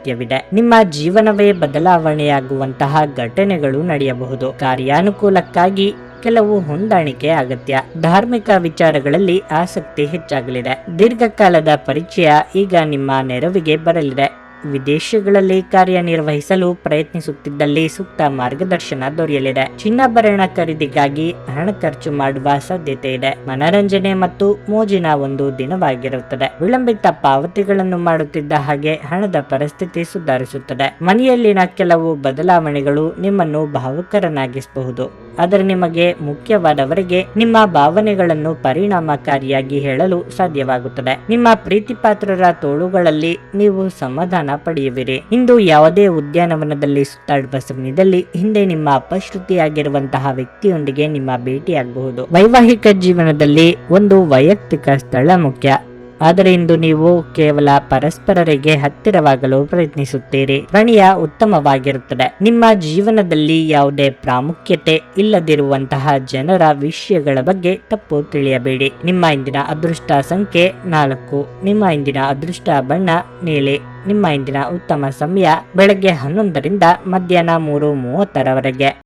ಅಗತ್ಯವಿದೆ. ನಿಮ್ಮ ಜೀವನವೇ ಬದಲಾವಣೆಯಾಗುವಂತಹ ಘಟನೆಗಳು ನಡೆಯಬಹುದು. ಕಾರ್ಯಾನುಕೂಲಕ್ಕಾಗಿ ಕೆಲವು ಹೊಂದಾಣಿಕೆ ಅಗತ್ಯ. ಧಾರ್ಮಿಕ ವಿಚಾರಗಳಲ್ಲಿ ಆಸಕ್ತಿ ಹೆಚ್ಚಾಗಲಿದೆ. ದೀರ್ಘಕಾಲದ ಪರಿಚಯ ಈಗ ನಿಮ್ಮ ನೆರವಿಗೆ ಬರಲಿದೆ. ವಿದೇಶಗಳಲ್ಲಿ ಕಾರ್ಯನಿರ್ವಹಿಸಲು ಪ್ರಯತ್ನಿಸುತ್ತಿದ್ದಲ್ಲಿ ಸೂಕ್ತ ಮಾರ್ಗದರ್ಶನ ದೊರೆಯಲಿದೆ. ಚಿನ್ನಾಭರಣ ಖರೀದಿಗಾಗಿ ಹಣ ಖರ್ಚು ಮಾಡುವ ಸಾಧ್ಯತೆ ಇದೆ. ಮನರಂಜನೆ ಮತ್ತು ಮೋಜಿನ ಒಂದು ದಿನವಾಗಿರುತ್ತದೆ. ವಿಳಂಬಿತ ಪಾವತಿಗಳನ್ನು ಮಾಡುತ್ತಿದ್ದ ಹಾಗೆ ಹಣದ ಪರಿಸ್ಥಿತಿ ಸುಧಾರಿಸುತ್ತದೆ. ಮನೆಯಲ್ಲಿನ ಕೆಲವು ಬದಲಾವಣೆಗಳು ನಿಮ್ಮನ್ನು ಭಾವುಕರನ್ನಾಗಿಸಬಹುದು. ಆದರೆ ನಿಮಗೆ ಮುಖ್ಯವಾದವರಿಗೆ ನಿಮ್ಮ ಭಾವನೆಗಳನ್ನು ಪರಿಣಾಮಕಾರಿಯಾಗಿ ಹೇಳಲು ಸಾಧ್ಯವಾಗುತ್ತದೆ. ನಿಮ್ಮ ಪ್ರೀತಿಪಾತ್ರರ ತೋಳುಗಳಲ್ಲಿ ನೀವು ಸಮಾಧಾನ ಪಡೆಯುವಿರಿ. ಇಂದು ಯಾವುದೇ ಉದ್ಯಾನವನದಲ್ಲಿ ಸುತ್ತಾಡುವ ಸಮಯದಲ್ಲಿ ಹಿಂದೆ ನಿಮ್ಮ ಅಪಶ್ರುತಿಯಾಗಿರುವಂತಹ ವ್ಯಕ್ತಿಯೊಂದಿಗೆ ನಿಮ್ಮ ಭೇಟಿಯಾಗಬಹುದು. ವೈವಾಹಿಕ ಜೀವನದಲ್ಲಿ ಒಂದು ವೈಯಕ್ತಿಕ ಸ್ಥಳ ಮುಖ್ಯ. ಆದರೆ ಇಂದು ನೀವು ಕೇವಲ ಪರಸ್ಪರರಿಗೆ ಹತ್ತಿರವಾಗಲು ಪ್ರಯತ್ನಿಸುತ್ತೀರಿ. ಪ್ರಣಯ ಉತ್ತಮವಾಗಿರುತ್ತದೆ. ನಿಮ್ಮ ಜೀವನದಲ್ಲಿ ಯಾವುದೇ ಪ್ರಾಮುಖ್ಯತೆ ಇಲ್ಲದಿರುವಂತಹ ಜನರ ವಿಷಯಗಳ ಬಗ್ಗೆ ತಪ್ಪು ತಿಳಿಯಬೇಡಿ. ನಿಮ್ಮ ಇಂದಿನ ಅದೃಷ್ಟ ಸಂಖ್ಯೆ ನಾಲ್ಕು. ನಿಮ್ಮ ಇಂದಿನ ಅದೃಷ್ಟ ಬಣ್ಣ ನೀಲಿ. ನಿಮ್ಮ ಇಂದಿನ ಉತ್ತಮ ಸಮಯ ಬೆಳಗ್ಗೆ ಹನ್ನೊಂದರಿಂದ ಮಧ್ಯಾಹ್ನ ಮೂರು ಮೂವತ್ತರವರೆಗೆ.